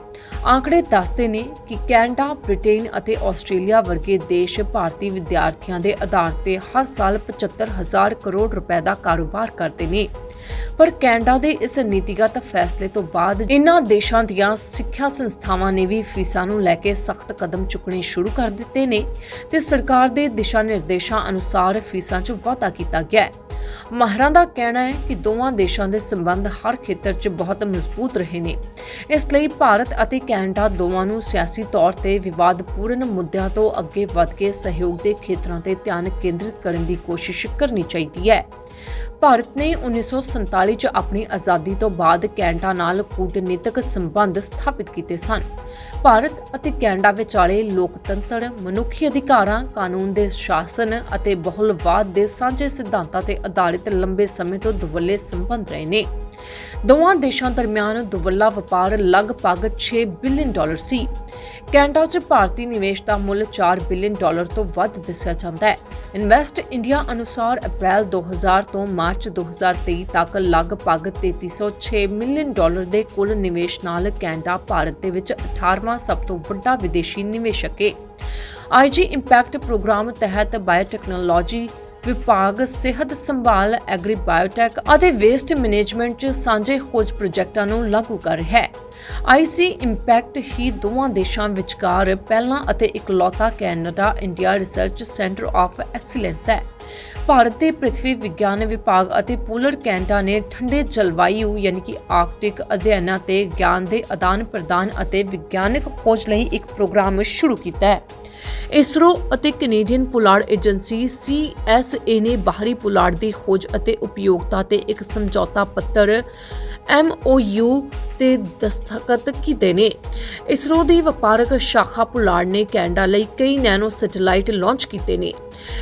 ਆંકੜੇ ਦੱਸਦੇ ਨੇ ਕਿ ਕੈਨੇਡਾ, ਬ੍ਰਿਟੇਨ ਅਤੇ ਆਸਟ੍ਰੇਲੀਆ ਵਰਗੇ ਦੇਸ਼ ਭਾਰਤੀ ਵਿਦਿਆਰਥੀਆਂ ਦੇ ਆਧਾਰ ਤੇ ਹਰ ਸਾਲ 75000 ਕਰੋੜ ਰੁਪਏ ਦਾ ਕਾਰੋਬਾਰ ਕਰਦੇ ਨੇ। ਪਰ ਕੈਨੇਡਾ ਦੇ ਇਸ ਨੀਤੀਗਤ ਫੈਸਲੇ ਤੋਂ ਬਾਅਦ ਇਨ੍ਹਾਂ ਦੇਸ਼ਾਂ ਦੀਆਂ ਸਿੱਖਿਆ ਸੰਸਥਾਵਾਂ ਨੇ ਵੀ ਫੀਸਾਂ ਨੂੰ ਲੈ ਕੇ ਸਖਤ ਕਦਮ ਚੁੱਕਣੇ ਸ਼ੁਰੂ ਕਰ ਦਿੱਤੇ ਨੇ ਤੇ ਸਰਕਾਰ ਦੇ ਦਿਸ਼ਾ ਨਿਰਦੇਸ਼ਾਂ ਅਨੁਸਾਰ ਫੀਸਾਂ 'ਚ ਵਾਧਾ ਕੀਤਾ ਗਿਆ ਹੈ। ਮਾਹਰਾਂ ਦਾ ਕਹਿਣਾ ਹੈ ਕਿ ਦੋਵਾਂ ਦੇਸ਼ਾਂ ਦੇ ਸੰਬੰਧ ਹਰ ਖੇਤਰ 'ਚ ਬਹੁਤ ਮਜ਼ਬੂਤ ਰਹੇ ਨੇ। ਇਸ ਲਈ ਭਾਰਤ ਅਤੇ ਕੈਨੇਡਾ ਦੋਵਾਂ ਨੂੰ ਸਿਆਸੀ ਤੌਰ ਤੇ ਵਿਵਾਦਪੂਰਨ ਮੁੱਦਿਆਂ ਤੋਂ ਅੱਗੇ ਵਧ ਕੇ ਸਹਿਯੋਗ ਦੇ ਖੇਤਰਾਂ ਤੇ ਧਿਆਨ ਕੇਂਦਰਿਤ ਕਰਨ ਦੀ ਕੋਸ਼ਿਸ਼ ਕਰਨੀ ਚਾਹੀਦੀ ਹੈ। ਭਾਰਤ ਨੇ 1947 ਚ ਆਪਣੀ ਆਜ਼ਾਦੀ ਤੋਂ ਬਾਅਦ ਕੈਨੇਡਾ ਨਾਲ ਕੂਟਨੀਤਿਕ ਸੰਬੰਧ ਸਥਾਪਿਤ ਕੀਤੇ ਸਨ। ਭਾਰਤ ਅਤੇ ਕੈਨੇਡਾ ਵਿਚਾਲੇ ਲੋਕਤੰਤਰ, ਮਨੁੱਖੀ ਅਧਿਕਾਰਾਂ, ਕਾਨੂੰਨ ਦੇ ਸ਼ਾਸਨ ਅਤੇ ਬਹੁਲਵਾਦ ਦੇ ਸਾਂਝੇ ਸਿਧਾਂਤਾਂ ਤੇ ਆਧਾਰਿਤ ਲੰਬੇ ਸਮੇਂ ਤੋਂ ਦੁਵੱਲੇ ਸੰਬੰਧ ਰਹੇ ਨੇ। ਦੋਵਾਂ ਦੇਸ਼ਾਂ ਦਰਮਿਆਨ ਦੁਵੱਲਾ ਵਪਾਰ ਲਗਭਗ 6 ਬਿਲੀਅਨ ਡਾਲਰ ਸੀ। ਕੈਨੇਡਾ 'ਚ ਭਾਰਤੀ ਨਿਵੇਸ਼ ਦਾ ਮੁੱਲ 4 ਬਿਲੀਅਨ ਡਾਲਰ ਤੋਂ ਵੱਧ ਦੱਸਿਆ ਜਾਂਦਾ ਹੈ। ਇਨਵੈਸਟ ਇੰਡੀਆ ਅਨੁਸਾਰ ਅਪ੍ਰੈਲ 2000 ਤੋਂ ਮਾਰਚ 2023 ਤੱਕ ਲਗਭਗ 3306 ਮਿਲੀਅਨ ਡਾਲਰ ਦੇ ਕੁੱਲ ਨਿਵੇਸ਼ ਨਾਲ ਕੈਨੇਡਾ, ਭਾਰਤ ਦੇ ਵਿੱਚ 18ਵਾਂ ਸਭ ਤੋਂ ਵੱਡਾ ਵਿਦੇਸ਼ੀ ਨਿਵੇਸ਼ਕ ਹੈ ਆਈਜੀ ਇੰਪੈਕਟ ਪ੍ਰੋਗਰਾਮ ਤਹਿਤ ਬਾਇਓਟੈਕਨੋਲੋਜੀ ਵਿਭਾਗ, ਸਿਹਤ ਸੰਭਾਲ ਐਗਰੀ ਬਾਇਓਟੈਕ ਅਤੇ ਵੇਸਟ ਮੈਨੇਜਮੈਂਟ 'ਚ ਸਾਂਝੇ ਖੋਜ ਪ੍ਰੋਜੈਕਟਾਂ ਨੂੰ ਲਾਗੂ ਕਰ ਰਿਹਾ ਹੈ। ਆਈਸੀ ਇੰਪੈਕਟ ਹੀ ਦੋਵਾਂ ਦੇਸ਼ਾਂ ਵਿਚਕਾਰ ਪਹਿਲਾ ਅਤੇ ਇਕਲੌਤਾ Canada India research centre of excellence ਹੈ। ਭਾਰਤ ਦੇ ਪ੍ਰਿਥਵੀ ਵਿਗਿਆਨ ਵਿਭਾਗ ਅਤੇ ਪੋਲਰ ਕੈਨੇਡਾ ਨੇ ਠੰਡੇ ਜਲਵਾਯੂ ਯਾਨੀ ਕਿ ਆਰਕਟਿਕ ਅਧਿਐਨਾਂ ਤੇ ਗਿਆਨ ਦੇ ਆਦਾਨ ਪ੍ਰਦਾਨ ਅਤੇ ਵਿਗਿਆਨਕ ਖੋਜ ਲਈ ਇੱਕ ਪ੍ਰੋਗਰਾਮ ਸ਼ੁਰੂ ਕੀਤਾ ਹੈ। ਇਸਰੋ ਅਤੇ ਕੈਨੇਡੀਅਨ ਪੁਲਾੜ ਏਜੰਸੀ CSA ਨੇ ਬਾਹਰੀ ਪੁਲਾੜ ਦੀ ਖੋਜ ਅਤੇ ਉਪਯੋਗਤਾ ਤੇ ਇੱਕ ਸਮਝੌਤਾ ਪੱਤਰ MOU ਤੇ ਦਸਤਖਤ ਕੀਤੇ ਨੇ। ਇਸਰੋ ਦੀ ਵਪਾਰਕ ਸ਼ਾਖਾ ਪੁਲਾੜ ਨੇ ਕੈਨੇਡਾ ਲਈ ਕਈ ਨੈਨੋ ਸੈਟੇਲਾਈਟ ਲਾਂਚ ਕੀਤੇ ਨੇ।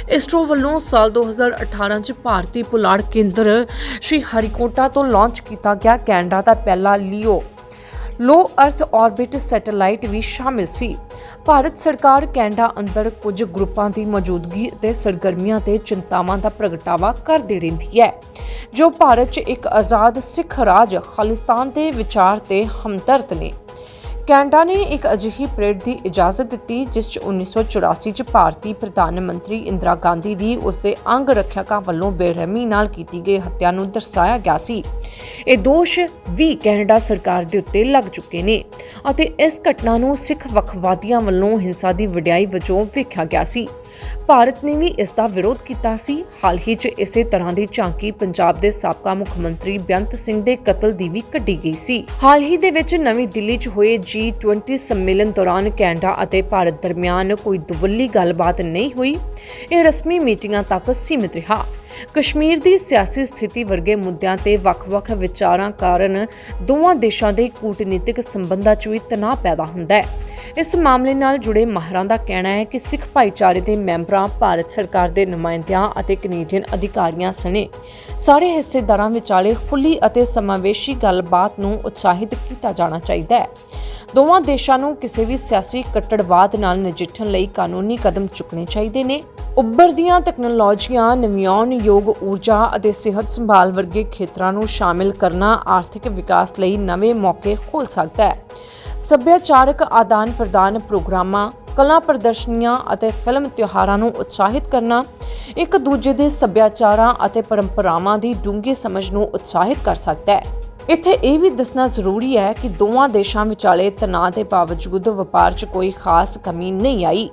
ਇਸਰੋ ਵੱਲੋਂ ਸਾਲ 2018 ਚ ਭਾਰਤੀ ਪੁਲਾੜ ਕੇਂਦਰ ਸ਼੍ਰੀ ਹਰੀਕੋਟਾ ਤੋਂ ਲਾਂਚ ਕੀਤਾ ਗਿਆ ਕੈਨੇਡਾ ਦਾ ਪਹਿਲਾ ਲੀਓ। ਲੋ ਅਰਥ ਆਰਬਿਟ ਸੈਟੇਲਾਈਟ ਵੀ ਸ਼ਾਮਿਲ ਸੀ। ਭਾਰਤ ਸਰਕਾਰ ਕੈਨੇਡਾ ਅੰਦਰ ਕੁਝ ਗਰੁੱਪਾਂ ਦੀ ਮੌਜੂਦਗੀ ਅਤੇ ਸਰਗਰਮੀਆਂ ਤੇ ਚਿੰਤਾਵਾਂ ਦਾ ਪ੍ਰਗਟਾਵਾ ਕਰਦੀ ਰਹਿੰਦੀ ਹੈ, ਜੋ ਭਾਰਤ 'ਚ ਇੱਕ ਆਜ਼ਾਦ ਸਿੱਖ ਰਾਜ ਖਾਲਿਸਤਾਨ ਦੇ ਵਿਚਾਰ ਤੇ ਹਮਦਰਦ ਨੇ। ਕੈਨੇਡਾ ਨੇ ਇੱਕ ਅਜਿਹੀ ਪਰੇਡ ਦੀ ਇਜਾਜ਼ਤ ਦਿੱਤੀ, ਜਿਸ 'ਚ 1984 'ਚ ਭਾਰਤੀ ਪ੍ਰਧਾਨ ਮੰਤਰੀ ਇੰਦਰਾ ਗਾਂਧੀ ਦੀ ਉਸਦੇ ਅੰਗ ਰੱਖਿਅਕਾਂ ਵੱਲੋਂ ਬੇਰਹਿਮੀ ਨਾਲ ਕੀਤੀ ਗਈ ਹੱਤਿਆ ਨੂੰ ਦਰਸਾਇਆ ਗਿਆ ਸੀ। ਇਹ ਦੋਸ਼ ਵੀ ਕੈਨੇਡਾ ਸਰਕਾਰ ਦੇ ਉੱਤੇ ਲੱਗ ਚੁੱਕੇ ਨੇ ਅਤੇ ਇਸ ਘਟਨਾ ਨੂੰ ਸਿੱਖ ਵੱਖਵਾਦੀਆਂ ਵੱਲੋਂ ਹਿੰਸਾ ਦੀ ਵਡਿਆਈ ਵਜੋਂ ਵੇਖਿਆ ਗਿਆ ਸੀ। ਭਾਰਤ ਨੇ ਵੀ ਇਸ ਦਾ ਵਿਰੋਧ ਕੀਤਾ ਸੀ। ਹਾਲ ਹੀ 'ਚ ਇਸੇ ਤਰ੍ਹਾਂ ਦੀ ਝਾਂਕੀ ਪੰਜਾਬ ਦੇ ਸਾਬਕਾ ਮੁੱਖ ਮੰਤਰੀ ਬੇਅੰਤ ਸਿੰਘ ਦੇ ਕਤਲ ਦੀ ਵੀ ਕੱਢੀ ਗਈ ਸੀ। ਹਾਲ ਹੀ ਦੇ ਵਿੱਚ ਨਵੀਂ ਦਿੱਲੀ 'ਚ ਹੋਏ G20 ਸੰਮੇਲਨ ਦੌਰਾਨ ਕੈਨੇਡਾ ਅਤੇ ਭਾਰਤ ਦਰਮਿਆਨ ਕੋਈ ਦੁਵੱਲੀ ਗੱਲਬਾਤ ਨਹੀਂ ਹੋਈ। ਇਹ ਰਸਮੀ ਮੀਟਿੰਗਾਂ ਤੱਕ ਸੀਮਿਤ ਰਿਹਾ। ਕਸ਼ਮੀਰ ਦੀ ਸਿਆਸੀ ਸਥਿਤੀ ਵਰਗੇ ਮੁੱਦਿਆਂ ਤੇ ਵੱਖ-ਵੱਖ ਵਿਚਾਰਾਂ ਕਾਰਨ ਦੋਵਾਂ ਦੇਸ਼ਾਂ ਦੇ ਕੂਟਨੀਤਿਕ ਸੰਬੰਧਾਂ 'ਚ ਵੀ ਤਣਾਅ ਪੈਦਾ ਹੁੰਦਾ ਹੈ। ਇਸ ਮਾਮਲੇ ਨਾਲ ਜੁੜੇ ਮਾਹਰਾਂ ਦਾ ਕਹਿਣਾ ਹੈ ਕਿ ਸਿੱਖ ਭਾਈਚਾਰੇ ਦੇ ਮੈਂਬਰਾਂ ਭਾਰਤ ਸਰਕਾਰ ਦੇ ਨੁਮਾਇੰਦਿਆਂ ਅਤੇ ਕੈਨੇਡੀਅਨ ਅਧਿਕਾਰੀਆਂ ਸਣੇ ਸਾਰੇ ਹਿੱਸੇਦਾਰਾਂ ਵਿਚਾਲੇ ਖੁੱਲੀ ਅਤੇ ਸਮਾਵੇਸ਼ੀ ਗੱਲਬਾਤ ਨੂੰ ਉਤਸ਼ਾਹਿਤ ਕੀਤਾ ਜਾਣਾ ਚਾਹੀਦਾ ਹੈ। ਦੋਵਾਂ ਦੇਸ਼ਾਂ ਨੂੰ ਕਿਸੇ ਵੀ ਸਿਆਸੀ ਕੱਟੜਵਾਦ ਨਾਲ ਨਜਿੱਠਣ ਲਈ ਕਾਨੂੰਨੀ ਕਦਮ ਚੁੱਕਣੇ ਚਾਹੀਦੇ ਨੇ। ਉੱਭਰਦੀਆਂ ਤਕਨਾਲੋਜੀਆਂ ਨਵਿਆਉਣਯੋਗ ਊਰਜਾ ਅਤੇ ਸਿਹਤ ਸੰਭਾਲ ਵਰਗੇ ਖੇਤਰਾਂ ਨੂੰ ਸ਼ਾਮਿਲ ਕਰਨਾ ਆਰਥਿਕ ਵਿਕਾਸ ਲਈ ਨਵੇਂ ਮੌਕੇ ਖੋਲ ਸਕਦਾ ਹੈ। ਸੱਭਿਆਚਾਰਕ ਆਦਾਨ ਪ੍ਰਦਾਨ ਪ੍ਰੋਗਰਾਮਾਂ, ਕਲਾ ਪ੍ਰਦਰਸ਼ਨੀਆਂ ਅਤੇ ਫਿਲਮ ਤਿਉਹਾਰਾਂ ਨੂੰ ਉਤਸ਼ਾਹਿਤ ਕਰਨਾ, ਇੱਕ ਦੂਜੇ ਦੇ ਸੱਭਿਆਚਾਰਾਂ ਅਤੇ ਪਰੰਪਰਾਵਾਂ ਦੀ ਡੂੰਘੀ ਸਮਝ ਨੂੰ ਉਤਸ਼ਾਹਿਤ ਕਰ ਸਕਦਾ ਹੈ। ਇੱਥੇ ਇਹ ਵੀ ਦੱਸਣਾ ਜ਼ਰੂਰੀ ਹੈ ਕਿ ਦੋਵਾਂ ਦੇਸ਼ਾਂ ਵਿਚਾਲੇ ਤਣਾਅ ਦੇ ਬਾਵਜੂਦ ਵਪਾਰ 'ਚ ਕੋਈ ਖਾਸ ਕਮੀ ਨਹੀਂ ਆਈ।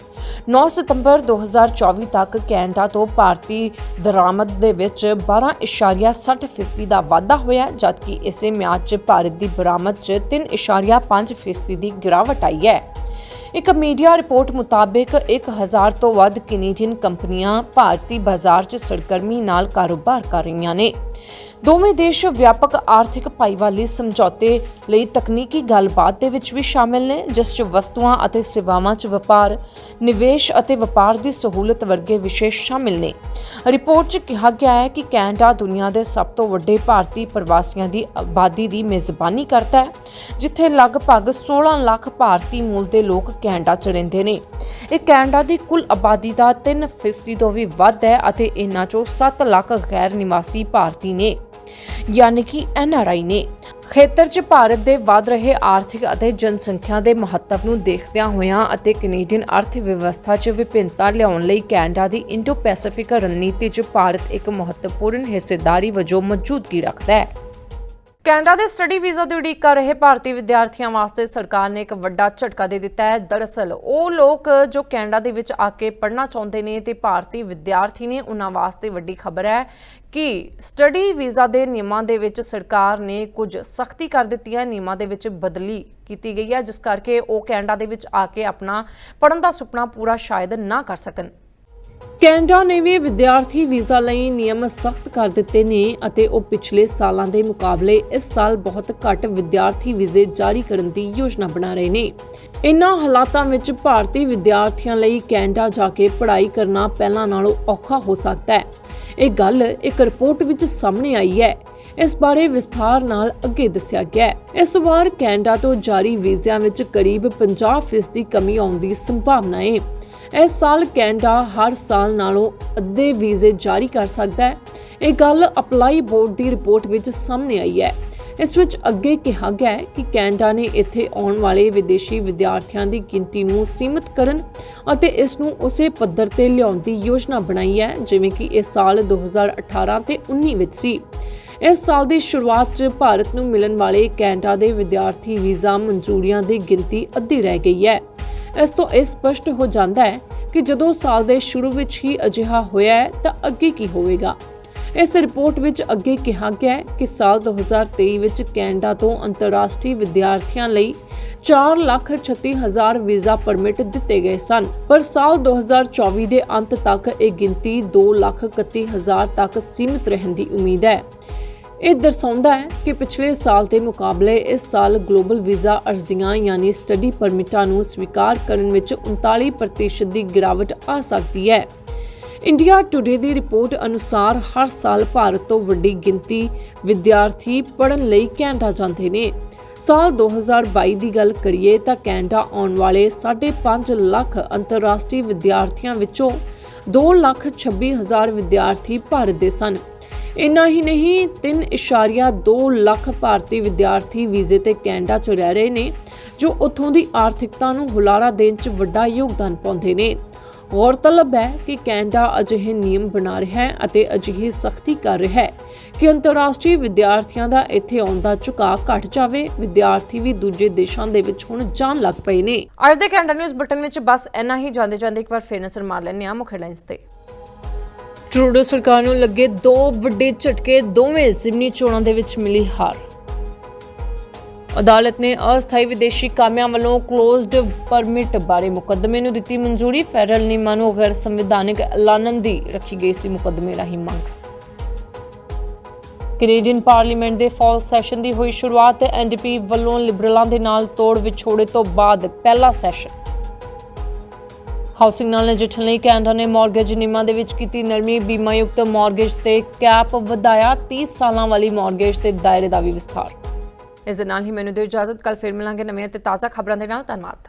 9 ਸਤੰਬਰ 2024 ਤੱਕ ਕੈਨੇਡਾ ਤੋਂ ਭਾਰਤੀ ਦਰਾਮਦ ਦੇ ਵਿੱਚ 12.60% ਦਾ ਵਾਧਾ ਹੋਇਆ, ਜਦਕਿ ਇਸੇ ਮਿਆਦ 'ਚ ਭਾਰਤ ਦੀ ਬਰਾਮਦ 'ਚ 3.5% ਦੀ ਗਿਰਾਵਟ ਆਈ ਹੈ। ਇੱਕ ਮੀਡੀਆ ਰਿਪੋਰਟ ਮੁਤਾਬਕ 1000 ਤੋਂ ਵੱਧ ਕੈਨੇਡੀਅਨ ਕੰਪਨੀਆਂ ਭਾਰਤੀ ਬਾਜ਼ਾਰ 'ਚ ਸਰਗਰਮੀ ਨਾਲ ਕਾਰੋਬਾਰ ਕਰ ਰਹੀਆਂ ਨੇ। ਦੋਵੇਂ ਦੇਸ਼ ਵਿਆਪਕ ਆਰਥਿਕ ਭਾਈਵਾਲੀ ਸਮਝੌਤੇ ਲਈ ਤਕਨੀਕੀ ਗੱਲਬਾਤ ਦੇ ਵਿੱਚ ਵੀ ਸ਼ਾਮਿਲ ਨੇ, ਜਿਸ 'ਚ ਵਸਤੂਆਂ ਅਤੇ ਸੇਵਾਵਾਂ 'ਚ ਵਪਾਰ, ਨਿਵੇਸ਼ ਅਤੇ ਵਪਾਰ ਦੀ ਸਹੂਲਤ ਵਰਗੇ ਵਿਸ਼ੇ ਸ਼ਾਮਿਲ ਨੇ। ਰਿਪੋਰਟ 'ਚ ਕਿਹਾ ਗਿਆ ਹੈ ਕਿ ਕੈਨੇਡਾ ਦੁਨੀਆ ਦੇ ਸਭ ਤੋਂ ਵੱਡੇ ਭਾਰਤੀ ਪ੍ਰਵਾਸੀਆਂ ਦੀ ਆਬਾਦੀ ਦੀ ਮੇਜ਼ਬਾਨੀ ਕਰਦਾ ਹੈ, ਜਿੱਥੇ ਲਗਭਗ 16 ਲੱਖ ਭਾਰਤੀ ਮੂਲ ਦੇ ਲੋਕ ਕੈਨੇਡਾ 'ਚ ਰਹਿੰਦੇ ਨੇ। ਇਹ ਕੈਨੇਡਾ ਦੀ ਕੁੱਲ ਆਬਾਦੀ ਦਾ 3% ਤੋਂ ਵੀ ਵੱਧ ਹੈ ਅਤੇ ਇਹਨਾਂ 'ਚੋਂ 7 ਲੱਖ ਗੈਰ ਨਿਵਾਸੀ ਭਾਰਤੀ ਨੇ। ਯਾਨੀ ਕਿ ਐਨਆਰਆਈ ਨੇ। ਖੇਤਰ 'ਚ ਭਾਰਤ ਦੇ ਵੱਧ ਰਹੇ ਆਰਥਿਕ ਅਤੇ ਜਨਸੰਖਿਆ ਦੇ ਮਹੱਤਵ ਨੂੰ ਦੇਖਦਿਆਂ ਹੋਇਆਂ ਅਤੇ ਕੈਨੇਡੀਅਨ ਅਰਥ ਵਿਵਸਥਾ 'ਚ ਵਿਭਿੰਨਤਾ ਲਿਆਉਣ ਲਈ ਕੈਨੇਡਾ ਦੀ ਇੰਡੋ ਪੈਸੀਫਿਕ ਰਣਨੀਤੀ 'ਚ ਭਾਰਤ ਇੱਕ ਮਹੱਤਵਪੂਰਨ ਹਿੱਸੇਦਾਰੀ ਵਜੋਂ ਮੌਜੂਦਗੀ ਰੱਖਦਾ ਹੈ। ਕੈਨੇਡਾ ਦੇ ਸਟੱਡੀ ਵੀਜ਼ਾ ਦੀ ਉਡੀਕ ਕਰ ਰਹੇ ਭਾਰਤੀ ਵਿਦਿਆਰਥੀਆਂ ਵਾਸਤੇ ਸਰਕਾਰ ਨੇ ਇੱਕ ਵੱਡਾ ਝਟਕਾ ਦੇ ਦਿੱਤਾ ਹੈ। ਦਰਅਸਲ, ਉਹ ਲੋਕ ਜੋ ਕੈਨੇਡਾ ਦੇ ਵਿੱਚ ਆ ਕੇ ਪੜ੍ਹਨਾ ਚਾਹੁੰਦੇ ਨੇ ਤੇ ਭਾਰਤੀ ਵਿਦਿਆਰਥੀ ਨੇ ਉਹਨਾਂ ਵਾਸਤੇ ਵੱਡੀ ਖਬਰ ਹੈ ਕਿ ਸਟੱਡੀ ਵੀਜ਼ਾ ਦੇ ਨਿਯਮਾਂ ਦੇ ਵਿੱਚ ਸਰਕਾਰ ਨੇ ਕੁਝ ਸਖਤੀ ਕਰ ਦਿੱਤੀ ਹੈ। ਨਿਯਮਾਂ ਦੇ ਵਿੱਚ ਬਦਲੀ ਕੀਤੀ ਗਈ ਹੈ, ਜਿਸ ਕਰਕੇ ਉਹ ਕੈਨੇਡਾ ਦੇ ਵਿੱਚ ਆ ਕੇ ਆਪਣਾ ਪੜ੍ਹਨ ਦਾ ਸੁਪਨਾ ਪੂਰਾ ਸ਼ਾਇਦ ਨਾ ਕਰ ਸਕਣ। ਕੈਨੇਡਾ ਨੇ ਵੀ ਵਿਦਿਆਰਥੀ ਵੀਜ਼ਾ ਲਈ ਨਿਯਮ ਸਖਤ ਕਰ ਦਿੱਤੇ ਨੇ ਅਤੇ ਉਹ ਪਿਛਲੇ ਸਾਲਾਂ ਦੇ ਮੁਕਾਬਲੇ ਇਸ ਸਾਲ ਬਹੁਤ ਘੱਟ ਵਿਦਿਆਰਥੀ ਵੀਜ਼ੇ ਜਾਰੀ ਕਰਨ ਦੀ ਯੋਜਨਾ ਬਣਾ ਰਹੇ ਨੇ। ਇਨ੍ਹਾਂ ਹਾਲਾਤਾਂ ਵਿੱਚ ਭਾਰਤੀ ਵਿਦਿਆਰਥੀਆਂ ਲਈ ਕੈਨੇਡਾ ਜਾ ਕੇ ਪੜ੍ਹਾਈ ਕਰਨਾ ਪਹਿਲਾਂ ਨਾਲੋਂ ਔਖਾ ਹੋ ਸਕਦਾ ਹੈ। ਇਹ ਗੱਲ ਇੱਕ ਰਿਪੋਰਟ ਵਿੱਚ ਸਾਹਮਣੇ ਆਈ ਹੈ। ਇਸ ਬਾਰੇ ਵਿਸਥਾਰ ਨਾਲ ਅੱਗੇ ਦੱਸਿਆ ਗਿਆ ਇਸ ਵਾਰ ਕੈਨੇਡਾ ਤੋਂ ਜਾਰੀ ਵੀਜ਼ਿਆਂ ਵਿੱਚ ਕਰੀਬ 50% ਦੀ ਕਮੀ ਆਉਣ ਦੀ ਸੰਭਾਵਨਾ ਹੈ। ਇਸ ਸਾਲ ਕੈਨੇਡਾ ਹਰ ਸਾਲ ਨਾਲੋਂ ਅੱਧੇ ਵੀਜ਼ੇ ਜਾਰੀ ਕਰ ਸਕਦਾ ਹੈ। ਇਹ ਗੱਲ ਅਪਲਾਈ ਬੋਰਡ ਦੀ ਰਿਪੋਰਟ ਵਿੱਚ ਸਾਹਮਣੇ ਆਈ ਹੈ। ਇਸ ਵਿੱਚ ਅੱਗੇ ਕਿਹਾ ਗਿਆ ਹੈ ਕਿ ਕੈਨੇਡਾ ਨੇ ਇੱਥੇ ਆਉਣ ਵਾਲੇ ਵਿਦੇਸ਼ੀ ਵਿਦਿਆਰਥੀਆਂ ਦੀ ਗਿਣਤੀ ਨੂੰ ਸੀਮਿਤ ਕਰਨ ਅਤੇ ਇਸ ਨੂੰ ਉਸੇ ਪੱਧਰ ਤੇ ਲਿਆਉਣ ਦੀ ਯੋਜਨਾ ਬਣਾਈ ਹੈ, ਜਿਵੇਂ ਕਿ ਇਹ ਸਾਲ 2018 ਤੇ 19 ਵਿੱਚ ਸੀ। ਇਸ ਸਾਲ ਦੀ ਸ਼ੁਰੂਆਤ 'ਚ ਭਾਰਤ ਨੂੰ ਮਿਲਣ ਵਾਲੇ ਕੈਨੇਡਾ ਦੇ ਵਿਦਿਆਰਥੀ ਵੀਜ਼ਾ ਮਨਜ਼ੂਰੀਆਂ ਦੀ ਗਿਣਤੀ ਅੱਧੀ ਰਹਿ ਗਈ ਹੈ। ਇਸ ਤੋਂ ਇਹ ਸਪਸ਼ਟ ਹੋ ਜਾਂਦਾ ਹੈ ਕਿ ਜਦੋਂ ਸਾਲ ਦੇ ਸ਼ੁਰੂ ਵਿੱਚ ਹੀ ਅਜਿਹਾ ਹੋਇਆ ਹੈ ਤਾਂ ਅੱਗੇ ਕੀ ਹੋਵੇਗਾ? ਇਸ ਰਿਪੋਰਟ ਵਿੱਚ ਅੱਗੇ ਕਿਹਾ ਗਿਆ ਹੈ ਕਿ ਸਾਲ 2023 ਵਿੱਚ ਕੈਨੇਡਾ ਤੋਂ ਅੰਤਰਰਾਸ਼ਟਰੀ ਵਿਦਿਆਰਥੀਆਂ ਲਈ 4,36,000 ਵੀਜ਼ਾ ਪਰਮਿਟ ਦਿੱਤੇ ਗਏ ਸਨ। ਪਰ ਸਾਲ 2024 ਦੇ ਅੰਤ ਤੱਕ ਇਹ ਗਿਣਤੀ 2,31,000 ਤੱਕ ਸੀਮਿਤ ਰਹਿਣ ਦੀ ਉਮੀਦ ਹੈ। ਇਹ ਦਰਸਾਉਂਦਾ ਹੈ ਕਿ ਪਿਛਲੇ ਸਾਲ ਦੇ ਮੁਕਾਬਲੇ ਇਸ ਸਾਲ ਗਲੋਬਲ ਵੀਜ਼ਾ ਅਰਜ਼ੀਆਂ ਯਾਨੀ ਸਟੱਡੀ ਪਰਮਿਟਾਂ ਨੂੰ ਸਵੀਕਾਰ ਕਰਨ ਵਿੱਚ 39% ਦੀ ਗਿਰਾਵਟ ਆ ਸਕਦੀ ਹੈ। ਇੰਡੀਆ ਟੁਡੇ ਦੀ ਰਿਪੋਰਟ ਅਨੁਸਾਰ ਹਰ ਸਾਲ ਭਾਰਤ ਤੋਂ ਵੱਡੀ ਗਿਣਤੀ ਵਿਦਿਆਰਥੀ ਪੜ੍ਹਨ ਲਈ ਕੈਨੇਡਾ ਜਾਂਦੇ ਨੇ। ਸਾਲ 2022 ਦੀ ਗੱਲ ਕਰੀਏ ਤਾਂ ਕੈਨੇਡਾ ਆਉਣ ਵਾਲੇ 5.5 ਲੱਖ ਅੰਤਰਰਾਸ਼ਟਰੀ ਵਿਦਿਆਰਥੀਆਂ ਵਿੱਚੋਂ 2,26,000 ਵਿਦਿਆਰਥੀ ਭਾਰਤ ਦੇ ਸਨ। ਇੰਨਾ ਹੀ ਨਹੀਂ 3.2 ਲੱਖ ਭਾਰਤੀ ਵਿਦਿਆਰਥੀ ਵੀਜ਼ੇ ਤੇ ਕੈਨੇਡਾ 'ਚ ਰਹਿ ਰਹੇ ਨੇ, ਜੋ ਉੱਥੋਂ ਦੀ ਆਰਥਿਕਤਾ ਨੂੰ ਹੁਲਾਰਾ ਦੇਣ 'ਚ ਵੱਡਾ ਯੋਗਦਾਨ ਪਾਉਂਦੇ ਨੇ। ਗੌਰਤਲਬ ਹੈ ਕਿ ਕੈਨੇਡਾ ਅਜਿਹੇ ਨਿਯਮ ਬਣਾ ਰਿਹਾ ਹੈ ਅਤੇ ਅਜਿਹੀ ਸਖਤੀ ਕਰ ਰਿਹਾ ਹੈ ਕਿ ਅੰਤਰਰਾਸ਼ਟਰੀ ਵਿਦਿਆਰਥੀਆਂ ਦਾ ਇੱਥੇ ਆਉਣ ਦਾ ਝੁਕਾਅ ਘਟ ਜਾਵੇ, ਵਿਦਿਆਰਥੀ ਵੀ ਦੂਜੇ ਦੇਸ਼ਾਂ ਦੇ ਵਿੱਚ ਹੁਣ ਜਾਣ ਲੱਗ ਪਏ ਨੇ। ਅੱਜ ਦੇ ਕੈਨੇਡਾ ਨਿਊਜ਼ ਬੁਲਟਨ ਵਿੱਚ ਬਸ ਇੰਨਾ ਹੀ ਜਾਂਦੇ ਜਾਂਦੇ ਇੱਕ ਵਾਰ ਫੇਰ ਨਜ਼ਰ ਮਾਰ ਲੈਂਦੇ ਹਾਂ ਮੁੱਖ ਹੈਡਲਾਈਨਸ ਤੇ। ਟਰੂਡੋ ਸਰਕਾਰ ਨੂੰ ਲੱਗੇ ਦੋ ਵੱਡੇ ਝਟਕੇ, ਦੋਵੇਂ ਜ਼ਿਮਨੀ ਚੋਣਾਂ ਦੇ ਵਿੱਚ ਮਿਲੀ ਹਾਰ। ਅਦਾਲਤ ਨੇ ਅਸਥਾਈ ਵਿਦੇਸ਼ੀ ਕਾਮਿਆਂ ਵੱਲੋਂ ਕਲੋਜ਼ਡ ਪਰਮਿਟ ਬਾਰੇ ਮੁਕੱਦਮੇ ਨੂੰ ਦਿੱਤੀ ਮਨਜ਼ੂਰੀ। ਫੈਡਰਲ ਨਿਯਮਾਂ ਨੂੰ ਗੈਰ ਸੰਵਿਧਾਨਕ ਐਲਾਨਣ ਦੀ ਰੱਖੀ ਗਈ ਸੀ ਮੁਕੱਦਮੇ ਰਾਹੀਂ ਮੰਗ। ਕੈਨੇਡੀਅਨ ਪਾਰਲੀਮੈਂਟ ਦੇ ਫਾਲ ਸੈਸ਼ਨ ਦੀ ਹੋਈ ਸ਼ੁਰੂਆਤ ਐਨਡੀਪੀ ਵੱਲੋਂ ਲਿਬਰਲਾਂ ਦੇ ਨਾਲ ਤੋੜ ਵਿਛੋੜੇ ਤੋਂ ਬਾਅਦ ਪਹਿਲਾ ਸੈਸ਼ਨ। ਹਾਊਸਿੰਗ ਨਾਲ ਨਜਿੱਠਣ ਲਈ ਕੈਨੇਡਾ ਨੇ ਮਾਰਗੇਜ ਨਿਯਮਾਂ ਦੇ ਵਿੱਚ ਕੀਤੀ, ਨਰਮੀ ਬੀਮਾਯੁਕਤ ਮਾਰਗੇਜ ਤੇ ਕੈਪ ਵਧਾਇਆ 30 ਸਾਲਾਂ ਵਾਲੀ ਮਾਰਗੇਜ ਤੇ ਦਾਇਰੇ ਦਾ ਵੀ ਵਿਸਥਾਰ। ਇਸ ਦੇ ਨਾਲ ਹੀ ਮੈਨੂੰ ਦਿਓ ਇਜਾਜ਼ਤ ਕੱਲ ਫਿਰ ਮਿਲਾਂਗੇ ਨਵੀਆਂ ਤੇ ਤਾਜ਼ਾ ਖਬਰਾਂ ਦੇ ਨਾਲ, ਧੰਨਵਾਦ।